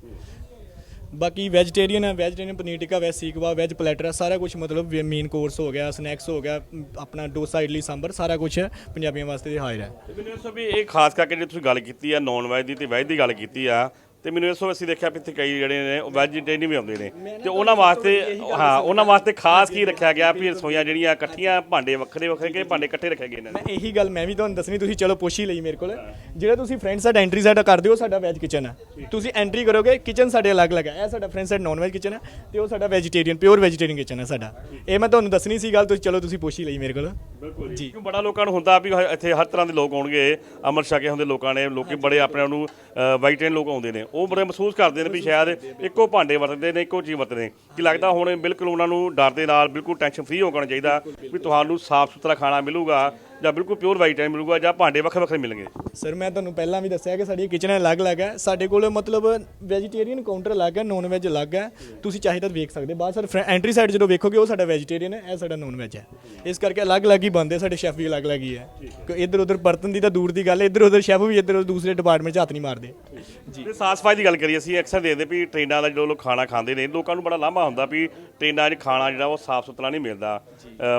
ਬਾਕੀ ਵੈਜੀਟੇਰੀਅਨ ਹੈ vegetarian paneer tikka veg seekh kebab veg platter ਹੈ, ਸਾਰਾ ਕੁਝ ਮਤਲਬ ਮੇਨ ਕੋਰਸ ਹੋ ਗਿਆ ਸਨੈਕਸ ਹੋ ਗਿਆ, ਆਪਣਾ ਡੋਸਾ, ਇਡਲੀ, ਸਾਂਬਰ, ਸਾਰਾ ਕੁਝ ਪੰਜਾਬੀਆਂ ਵਾਸਤੇ ਹਾਜ਼ਰ ਹੈ। ਤੇ ਮੈਨੂੰ ਦੱਸੋ ਵੀ ਇਹ ਖਾਸ ਕਰਕੇ ਜੇ ਤੁਸੀਂ ਗੱਲ ਕੀਤੀ ਆ ਨੌਨ ਵੈਜ ਦੀ ਤੇ ਵੈਜ ਦੀ ਗੱਲ ਕੀਤੀ ਆ ਤੇ ਮੈਨੂੰ ਇਸ ਅਸੀਂ ਦੇਖਿਆ ਵੀ ਇੱਥੇ ਕਈ ਜਿਹੜੇ ਨੇ ਉਹ ਵੈਜੀਟੇਰੀਅਨ ਵੀ ਆਉਂਦੇ ਨੇ। ਤੇ ਉਹਨਾਂ ਵਾਸਤੇ ਹਾਂ ਉਹਨਾਂ ਵਾਸਤੇ ਖਾਸ ਕੀ ਰੱਖਿਆ ਗਿਆ ਵੀ ਰਸੋਈਆਂ ਜਿਹੜੀਆਂ ਇਕੱਠੀਆਂ ਭਾਂਡੇ ਵੱਖਰੇ ਵੱਖਰੇ ਕਿ ਭਾਂਡੇ ਇਕੱਠੇ ਰੱਖੇ ਗਏ ਨੇ? ਮੈਂ ਇਹੀ ਗੱਲ ਮੈਂ ਵੀ ਤੁਹਾਨੂੰ ਦੱਸਣੀ ਤੁਸੀਂ ਚਲੋ ਪੁੱਛ ਹੀ ਲਈ ਮੇਰੇ ਕੋਲ। ਜਿਹੜਾ ਤੁਸੀਂ ਫਰੈਂਡ ਸਾਈਡ ਐਂਟਰੀ ਸਾਈਡ ਕਰਦੇ ਹੋ ਸਾਡਾ ਵੈਜ ਕਿਚਨ ਹੈ ਤੁਸੀਂ ਐਂਟਰੀ ਕਰੋਗੇ ਕਿਚਨ ਸਾਡੇ ਅਲੱਗ-ਅਲੱਗ ਹੈ ਇਹ ਸਾਡਾ friend side non veg kitchen ਹੈ ਤੇ ਉਹ ਸਾਡਾ ਵੈਜੀਟੇਰੀਅਨ ਪਿਓਰ ਵੈਜੀਟੇਰੀਅਨ ਕਿਚਨ ਹੈ ਸਾਡਾ। ਇਹ ਮੈਂ ਤੁਹਾਨੂੰ ਦੱਸਣੀ ਸੀ ਗੱਲ ਤੁਸੀਂ ਚਲੋ ਤੁਸੀਂ ਪੁੱਛ ਹੀ ਲਈ ਮੇਰੇ ਕੋਲ। ਬਿਲਕੁਲ ਜੀ। ਕਿਉਂ ਬੜਾ ਲੋਕਾਂ ਨੂੰ ਹੁੰਦਾ ਵੀ ਇੱਥੇ ਹਰ ਤਰ੍ਹਾਂ ਦੇ ਲੋਕ ਆਉਣਗੇ ਅੰਮ੍ਰਿਤ ਛਕੇ ਹੁੰਦੇ ਲੋਕਾਂ ਨੇ ਲੋਕੀ ਬੜੇ ਆਪਣੇ ਆਪ ਨੂੰ ਵਾਈਟੇਨ ਲੋਕ ਆਉਂਦੇ ਨੇ। ਉਹ ਬੜੇ ਮਹਿਸੂਸ ਕਰਦੇ ਨੇ ਵੀ ਸ਼ਾਇਦ ਇੱਕੋ ਭਾਂਡੇ ਵਰਤਦੇ ਨੇ, ਇੱਕੋ ਚੀਜ਼ ਵਰਤਦੇ ਨੇ। ਕੀ ਲੱਗਦਾ ਹੁਣ ਬਿਲਕੁਲ ਉਹਨਾਂ ਨੂੰ ਡਰ ਦੇ ਨਾਲ ਬਿਲਕੁਲ ਟੈਨਸ਼ਨ ਫ੍ਰੀ ਹੋ ਜਾਣਾ ਚਾਹੀਦਾ ਵੀ ਤੁਹਾਨੂੰ ਸਾਫ਼ ਸੁਥਰਾ ਖਾਣਾ ਮਿਲੂਗਾ ਜਾਂ ਬਿਲਕੁਲ ਪਿਓਰ ਵਾਈਟੇਨ ਮਿਲੂਗਾ ਜਾਂ ਭਾਂਡੇ ਵੱਖਰੇ ਵੱਖਰੇ ਮਿਲਣਗੇ। ਸਰ ਮੈਂ ਤੁਹਾਨੂੰ ਪਹਿਲਾਂ ਵੀ ਦੱਸਿਆ ਕਿ ਸਾਡੀ ਕਿਚਨ ਅਲੱਗ-ਅਲੱਗ ਹੈ ਸਾਡੇ ਕੋਲ ਮਤਲਬ ਵੈਜੀਟੇਰੀਅਨ ਕਾਊਂਟਰ ਅਲੱਗ ਹੈ ਨੌਨ ਵੈਜ ਅਲੱਗ ਹੈ ਤੁਸੀਂ ਚਾਹੇ ਤਾਂ ਵੇਖ ਸਕਦੇ। ਬਾਅਦ ਸਰ ਐਂਟਰੀ ਸਾਈਡ ਜਦੋਂ ਵੇਖੋਗੇ ਉਹ ਸਾਡਾ ਵੈਜੀਟੇਰੀਅਨ ਹੈ ਇਹ ਸਾਡਾ ਨੌਨ ਵੈਜ ਹੈ ਇਸ ਕਰਕੇ ਅਲੱਗ-ਅਲੱਗ ਹੀ ਬੰਦੇ ਸਾਡੇ ਸ਼ੈਫ ਵੀ ਅਲੱਗ-ਅਲੱਗ ਹੀ ਹੈ ਇੱਧਰ ਉੱਧਰ ਬਰਤਨ ਦੀ ਤਾਂ ਦੂਰ ਦੀ ਗੱਲ ਹੈ ਇੱਧਰ ਉੱਧਰ ਸ਼ੈਫ ਵੀ ਇੱਧਰ ਦੂਸਰੇ ਡਿਪਾਰਟਮੈਂਟ 'ਚ ਹੱਥ ਨਹੀਂ ਮਾਰਦੇ। ਤੇ ਸਾਫ਼ ਸਫ਼ਾਈ ਦੀ ਗੱਲ ਕਰੀਏ ਅਸੀਂ ਅਕਸਰ ਦੇਖਦੇ ਵੀ ਟ੍ਰੇਨਾਂ ਦਾ ਜਦੋਂ ਲੋਕ ਖਾਣਾ ਖਾਂਦੇ ਨੇ ਲੋਕਾਂ ਨੂੰ ਬੜਾ ਲਾਂਭਾ ਹੁੰਦਾ ਵੀ ਟ੍ਰੇਨਾਂ 'ਚ ਖਾਣਾ ਜਿਹੜਾ ਉਹ ਸਾਫ਼ ਸੁਥਰਾ ਨਹੀਂ ਮਿਲਦਾ।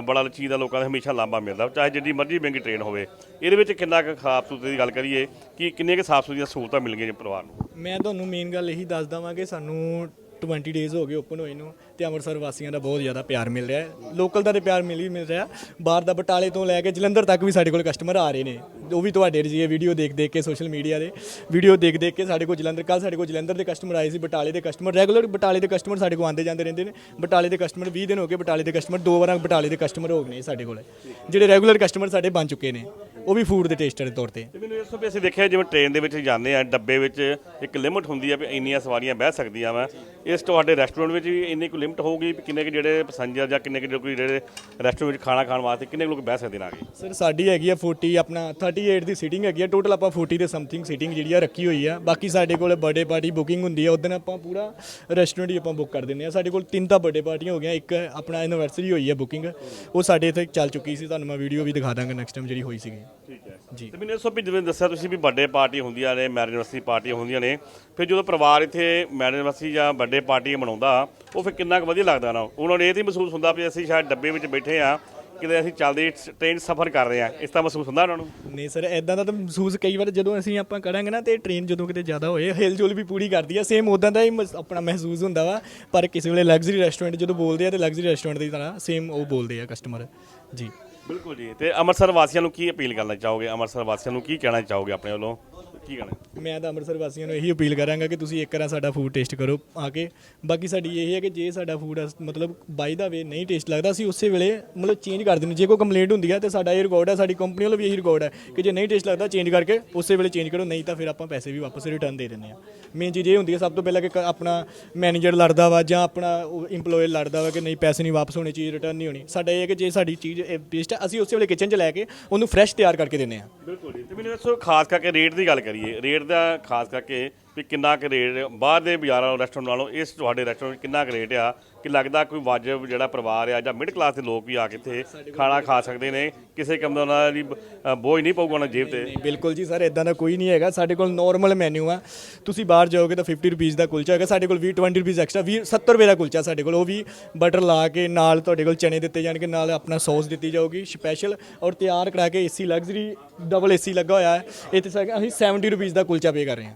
ਬੜਾ ਚੀਜ਼ ਦਾ ਲੋਕਾਂ ਦਾ ਹਮੇਸ਼ਾ ਲਾਂਭਾ ਮਿਲਦਾ। ਚਾਹੇ ਜਿੱਡੀ ਮਰਜ਼ੀ ਮਹਿੰਗੀ ਟ੍ਰੇਨ ਹੋਵੇ, ਇਹਦੇ ਵਿੱਚ ਕਿੰਨਾ ਕੁ ਸਾਫ਼ ਸੁਥਰੇ ਦੀ ਗੱਲ ਕਰੀਏ, ਕਿ ਕਿੰਨੇ ਕੁ ਸਾਫ਼ ਸੁਥਰੀਆਂ ਸਹੂਲਤਾਂ ਮਿਲ ਗਈਆਂ ਜੀ ਪਰਿਵਾਰ ਨੂੰ? ਮੈਂ ਤੁਹਾਨੂੰ ਮੇਨ ਗੱਲ ਇਹੀ ਦੱਸ ਦਵਾਂ ਕਿ ਸਾਨੂੰ 20 ਡੇਜ਼ ਹੋ ਗਏ ਓਪਨ ਹੋਏ ਨੂੰ ਤੇ ਅੰਮ੍ਰਿਤਸਰ ਵਾਸੀਆਂ ਦਾ ਬਹੁਤ ਜ਼ਿਆਦਾ ਪਿਆਰ ਮਿਲ ਰਿਹਾ ਹੈ। ਲੋਕਲ ਦਾ ਤੇ ਪਿਆਰ ਮਿਲ ਹੀ ਮਿਲ ਰਿਹਾ ਬਾਹਰ ਦਾ ਬਟਾਲੇ ਤੋਂ ਲੈ ਕੇ ਜਲੰਧਰ ਤੱਕ ਵੀ ਸਾਡੇ ਕੋਲ ਕਸਟਮਰ ਆ ਰਹੇ ਨੇ। ਉਹ ਵੀ ਤੁਹਾਡੇ ਰਜੀਏ ਵੀਡੀਓ ਦੇਖ ਦੇਖ ਕੇ ਸੋਸ਼ਲ ਮੀਡੀਆ ਦੇ ਵੀਡੀਓ ਦੇਖ ਦੇਖ ਕੇ ਸਾਡੇ ਕੋਲ ਜਲੰਧਰ ਕੱਲ ਸਾਡੇ ਕੋਲ ਜਲੰਧਰ ਦੇ ਕਸਟਮਰ ਆਏ ਸੀ, ਬਟਾਲੇ ਦੇ ਕਸਟਮਰ ਰੈਗੂਲਰ ਬਟਾਲੇ ਦੇ ਕਸਟਮਰ ਸਾਡੇ ਕੋਲ ਆਉਂਦੇ ਜਾਂਦੇ ਰਹਿੰਦੇ ਨੇ। ਬਟਾਲੇ ਦੇ ਕਸਟਮਰ 20 ਦਿਨ ਹੋ ਗਏ, ਬਟਾਲੇ ਦੇ ਕਸਟਮਰ ਦੋ ਵਾਰਾਂ ਬਟਾਲੇ ਦੇ ਕਸਟਮਰ ਹੋ ਗਏ ਨੇ ਸਾਡੇ ਕੋਲ। ਜਿਹੜੇ ਰੈਗੂਲਰ ਕਸਟਮਰ ਸਾਡੇ ਬਣ ਚੁੱਕੇ ਨੇ, ਉਹ ਵੀ ਫੂਡ ਦੇ ਟੇਸਟਰ ਦੇ ਤੌਰ ਤੇ। ਤੇ ਮੈਨੂੰ ਇਸ ਤੋਂ ਵੀ ਅਸੀਂ ਦੇਖਿਆ ਜਿਵੇਂ ਟ੍ਰੇਨ ਦੇ ਵਿੱਚ ਜਾਂਦੇ ਆ, ਡੱਬੇ ਵਿੱਚ ਇੱਕ ਲਿਮਟ ਹੁੰਦੀ ਆ ਵੀ ਇੰਨੀਆਂ ਸਵਾਰੀਆਂ ਬਹਿ ਸਕਦੀਆਂ ਵਾ। ਇਸ ਤੁਹਾਡੇ ਰੈਸਟੋਰੈਂਟ ਵਿੱਚ ਵੀ ਇੰਨੀ ਕੁ ਲਿਮਟ ਹੋਊਗੀ ਵੀ ਕਿੰਨੇ ਕੁ ਜਿਹੜੇ ਪੈਸੰਜਰ ਜਾਂ ਕਿੰਨੇ ਕੁ ਜੋ ਕੋਈ ਜਿਹੜੇ ਰੈਸਟੋਰੈਂਟ ਵਿੱਚ ਖਾਣਾ ਖਾਣ ਵਾਸਤੇ ਕਿੰਨੇ ਕੁ ਲੋਕ ਬਹਿ ਸਕਦੇ ਨੇ ਆ ਕੇ? ਸਰ ਸਾਡੀ ਹੈਗੀ ਆ 40 ਆਪਣਾ 38 ਦੀ ਸੀਟਿੰਗ ਹੈਗੀ ਆ। ਟੋਟਲ ਆਪਾਂ 40 ਦੇ ਸਮਥਿੰਗ ਸੀਟਿੰਗ ਜਿਹੜੀ ਆ ਰੱਖੀ ਹੋਈ ਆ। ਬਾਕੀ ਸਾਡੇ ਕੋਲ ਬਰਥਡੇ ਪਾਰਟੀ ਬੁਕਿੰਗ ਹੁੰਦੀ ਆ ਉਦੋਂ ਆਪਾਂ ਪੂਰਾ ਰੈਸਟੋਰੈਂਟ ਹੀ ਆਪਾਂ ਬੁੱਕ ਕਰ ਦਿੰਦੇ ਆ। ਸਾਡੇ ਕੋਲ ਤਿੰਨ ਤਾਂ ਬਰਥਡੇ ਪਾਰਟੀਆਂ ਹੋ ਗਈਆਂ ਇੱਕ ਆਪਣਾ ਐਨੀਵਰਸਰੀ ਹੋਈ ਆ ਬੁਕਿੰਗ ਉਹ ਸਾਡੇ ਇੱਥੇ ਚੱਲ ਚੁੱਕੀ ਸੀ ਤੁਹਾਨੂੰ ਮੈਂ ਵੀਡੀਓ ਵੀ ਦਿਖਾ ਦਾਂਗਾ ਨੈਕਸਟ ਟਾਈਮ ਜਿਹੜੀ ਹੋਈ ਸੀਗੀ। ਠੀਕ ਹੈ। ਜੀ। ਤੇ ਮੈਨੂੰ ਤੋਂ ਵੀ ਜਿਵੇਂ ਦੱਸਿਆ ਤੁਸੀਂ ਵੀ ਵੱਡੇ ਪਾਰਟੀ ਹੁੰਦੀਆਂ ਨੇ ਮੈਰਿਜ ਪਾਰਟੀਆਂ ਹੁੰਦੀਆਂ ਨੇ ਫਿਰ ਜਦੋਂ ਪਰਿਵਾਰ ਇੱਥੇ ਮੈਰਿਜ ਜਾਂ ਵੱਡੇ ਪਾਰਟੀ ਮਨਾਉਂਦਾ ਉਹ ਫਿਰ ਕਿੰਨਾ ਕੁ ਵਧੀਆ ਲੱਗਦਾ ਨਾ। ਉਹਨਾਂ ਨੂੰ ਇਹ ਤੇ ਮਹਿਸੂਸ ਹੁੰਦਾ ਵੀ ਅਸੀਂ ਸ਼ਾਇਦ ਡੱਬੇ ਵਿੱਚ ਬੈਠੇ ਆ ਕਿਤੇ ਅਸੀਂ ਚੱਲਦੇ ਟ੍ਰੇਨ ਸਫ਼ਰ ਕਰ ਰਹੇ ਆ ਇਸ ਤਰ੍ਹਾਂ ਮਹਿਸੂਸ ਹੁੰਦਾ ਉਹਨਾਂ ਨੂੰ? ਨਹੀਂ ਸਰ ਐਦਾਂ ਦਾ ਤਾਂ ਮਹਿਸੂਸ ਕਈ ਵਾਰ ਜਦੋਂ ਅਸੀਂ ਆਪਾਂ ਕਰਾਂਗੇ ਨਾ ਤੇ ਟ੍ਰੇਨ ਜਦੋਂ ਕਿਤੇ ਜ਼ਿਆਦਾ ਹੋਏ ਹਿਲਜੁਲ ਵੀ ਪੂਰੀ ਕਰਦੀ ਆ। ਸੇਮ ਉਦਾਂ ਦਾ ਹੀ ਆਪਣਾ ਮਹਿਸੂਸ ਹੁੰਦਾ ਵਾ। ਪਰ ਕਿਸੇ ਵੇਲੇ ਲਗਜ਼ਰੀ ਰੈਸਟੋਰੈਂਟ ਜਦੋਂ ਬੋਲਦੇ ਆ ਤੇ ਲਗਜ਼ਰੀ ਰੈਸਟੋਰੈਂਟ ਦੀ ਤਰ੍ਹਾਂ ਸੇਮ ਉਹ ਬੋਲਦੇ ਆ ਕਸਟਮਰ ਜੀ। ਬਿਲਕੁਲ ਜੀ। ਤੇ ਅੰਮ੍ਰਿਤਸਰ ਵਾਸੀਆਂ ਨੂੰ ਕੀ ਅਪੀਲ ਕਰਨਾ ਚਾਹੋਗੇ? ਅੰਮ੍ਰਿਤਸਰ ਵਾਸੀਆਂ ਨੂੰ ਕੀ ਕਹਿਣਾ ਚਾਹੋਗੇ ਆਪਣੇ ਵੱਲੋਂ? ਕੀ ਕਹਿਣਾ? ਮੈਂ ਤਾਂ ਅੰਮ੍ਰਿਤਸਰ ਵਾਸੀਆਂ ਨੂੰ ਇਹੀ ਅਪੀਲ ਕਰਾਂਗਾ ਕਿ ਤੁਸੀਂ ਇੱਕ ਵਾਰ ਸਾਡਾ ਫੂਡ ਟੇਸਟ ਕਰੋ ਆ ਕੇ। ਬਾਕੀ ਸਾਡੀ ਇਹ ਹੈ ਕਿ ਜੇ ਸਾਡਾ ਫੂਡ ਮਤਲਬ ਬਾਈ ਦਾ ਵੇ ਨਹੀਂ ਟੇਸਟ ਲੱਗਦਾ ਅਸੀਂ ਉਸੇ ਵੇਲੇ ਮਤਲਬ ਚੇਂਜ ਕਰ ਦਿੰਦੇ ਜੇ ਕੋਈ ਕੰਪਲੇਂਟ ਹੁੰਦੀ ਹੈ ਤੇ ਸਾਡਾ ਇਹ ਰਿਕਾਰਡ ਹੈ ਸਾਡੀ ਕੰਪਨੀ ਵੱਲੋਂ ਵੀ ਇਹੀ ਰਿਕਾਰਡ ਹੈ ਕਿ ਜੇ ਨਹੀਂ ਟੇਸਟ ਲੱਗਦਾ ਚੇਂਜ ਕਰਕੇ ਉਸੇ ਵੇਲੇ ਚੇਂਜ ਕਰੋ ਨਹੀਂ ਤਾਂ ਫਿਰ ਆਪਾਂ ਪੈਸੇ ਵੀ ਵਾਪਸ ਰਿਟਰਨ ਦੇ ਦਿੰਦੇ ਆ ਮੇਨ ਚੀਜ਼ ਇਹ ਹੁੰਦੀ ਹੈ ਸਭ ਤੋਂ ਪਹਿਲਾਂ ਕਿ ਕ- ਆਪਣਾ ਮੈਨੇਜਰ ਲੜਦਾ ਵਾ ਜਾਂ ਆਪਣਾ EMPLOYE ਲੜਦਾ ਵਾ ਕਿ ਨਹੀਂ ਪੈਸੇ ਨਹੀਂ ਵਾਪਸ ਹੋਣੇ ਚੀਜ਼ ਰਿਟਰਨ ਨਹੀਂ ਹੋਣੀ। ਸਾਡਾ ਇਹ ਹੈ ਕਿ ਜੇ ਸਾਡੀ ਚੀਜ਼ ਵੇਸਟ ਹੈ ਅਸੀਂ ਉਸੇ ਵੇਲੇ ਕਿਚਨ 'ਚ ਲੈ ਕੇ ਉਹਨੂੰ ਫਰੈਸ਼ ਤਿਆਰ ਕਰਕੇ ਦਿੰਦੇ ਆ ਬਿਲਕੁਲ ਜੀ। ਤੇ ਮੈਨੂੰ ਦੱਸੋ ਖਾਸ ਕਰਕੇ ਰੇਟ ਦੀ ਗੱਲ ਕਰੀਏ ਰੇਟ ਦਾ ਖਾਸ ਕਰਕੇ ਵੀ ਕਿੰਨਾ ਕੁ ਰੇਟ ਬਾਹਰ ਦੇ ਬਾਜ਼ਾਰਾਂ ਰੈਸਟੋਰੈਂਟ ਨਾਲੋਂ, ਇਸ ਤੁਹਾਡੇ ਰੈਸਟੋਰੈਂਟ ਕਿੰਨਾ ਕੁ ਰੇਟ ਆ? ਕਿ ਲੱਗਦਾ ਕੋਈ ਵਾਜਬ ਜਿਹੜਾ ਪਰਿਵਾਰ ਆ ਜਾਂ ਮਿਡਲ ਕਲਾਸ ਦੇ ਲੋਕ ਵੀ ਆ ਕੇ ਇੱਥੇ ਖਾਣਾ ਖਾ ਸਕਦੇ ਨੇ, ਕਿਸੇ ਕੰਮ ਦਾ ਉਹਨਾਂ ਦੀ ਬੋਝ ਨਹੀਂ ਪਊਗਾ ਉਹਨਾਂ ਦੀ ਜੇਬ ਤੇ? ਬਿਲਕੁਲ ਜੀ ਸਰ ਇਦਾਂ ਦਾ ਕੋਈ ਨਹੀਂ ਹੈਗਾ। ਸਾਡੇ ਕੋਲ ਨੋਰਮਲ ਮੈਨੂ ਆ। ਤੁਸੀਂ ਬਾਹਰ ਜਾਓਗੇ ਤਾਂ 50 ਰੁਪਏ ਦਾ ਕੁਲਚਾ ਹੈਗਾ। ਸਾਡੇ ਕੋਲ 20 20 ਰੁਪਏ ਐਕਸਟਰਾ 20 70 ਰੁਪਏ ਦਾ ਕੁਲਚਾ ਸਾਡੇ ਕੋਲ। ਉਹ ਵੀ ਬਟਰ ਲਾ ਕੇ ਨਾਲ ਤੁਹਾਡੇ ਕੋਲ ਚਨੇ ਦਿੱਤੇ ਜਾਣਗੇ, ਨਾਲ ਆਪਣਾ ਸੌਸ ਦਿੱਤੀ ਜਾਊਗੀ ਸਪੈਸ਼ਲ ਔਰ ਤਿਆਰ ਕਰਾ ਕੇ ਏਸੀ ਲਗਜ਼ਰੀ ਡਬਲ ਏਸੀ ਲੱਗਾ ਹੋਇਆ ਹੈ। ਇੱਥੇ ਸਾ- ਅਸੀਂ 70 ਰੁਪਏ ਦਾ ਕੁਲਚਾ ਪੇ ਕਰ ਰਹੇ ਹਾਂ।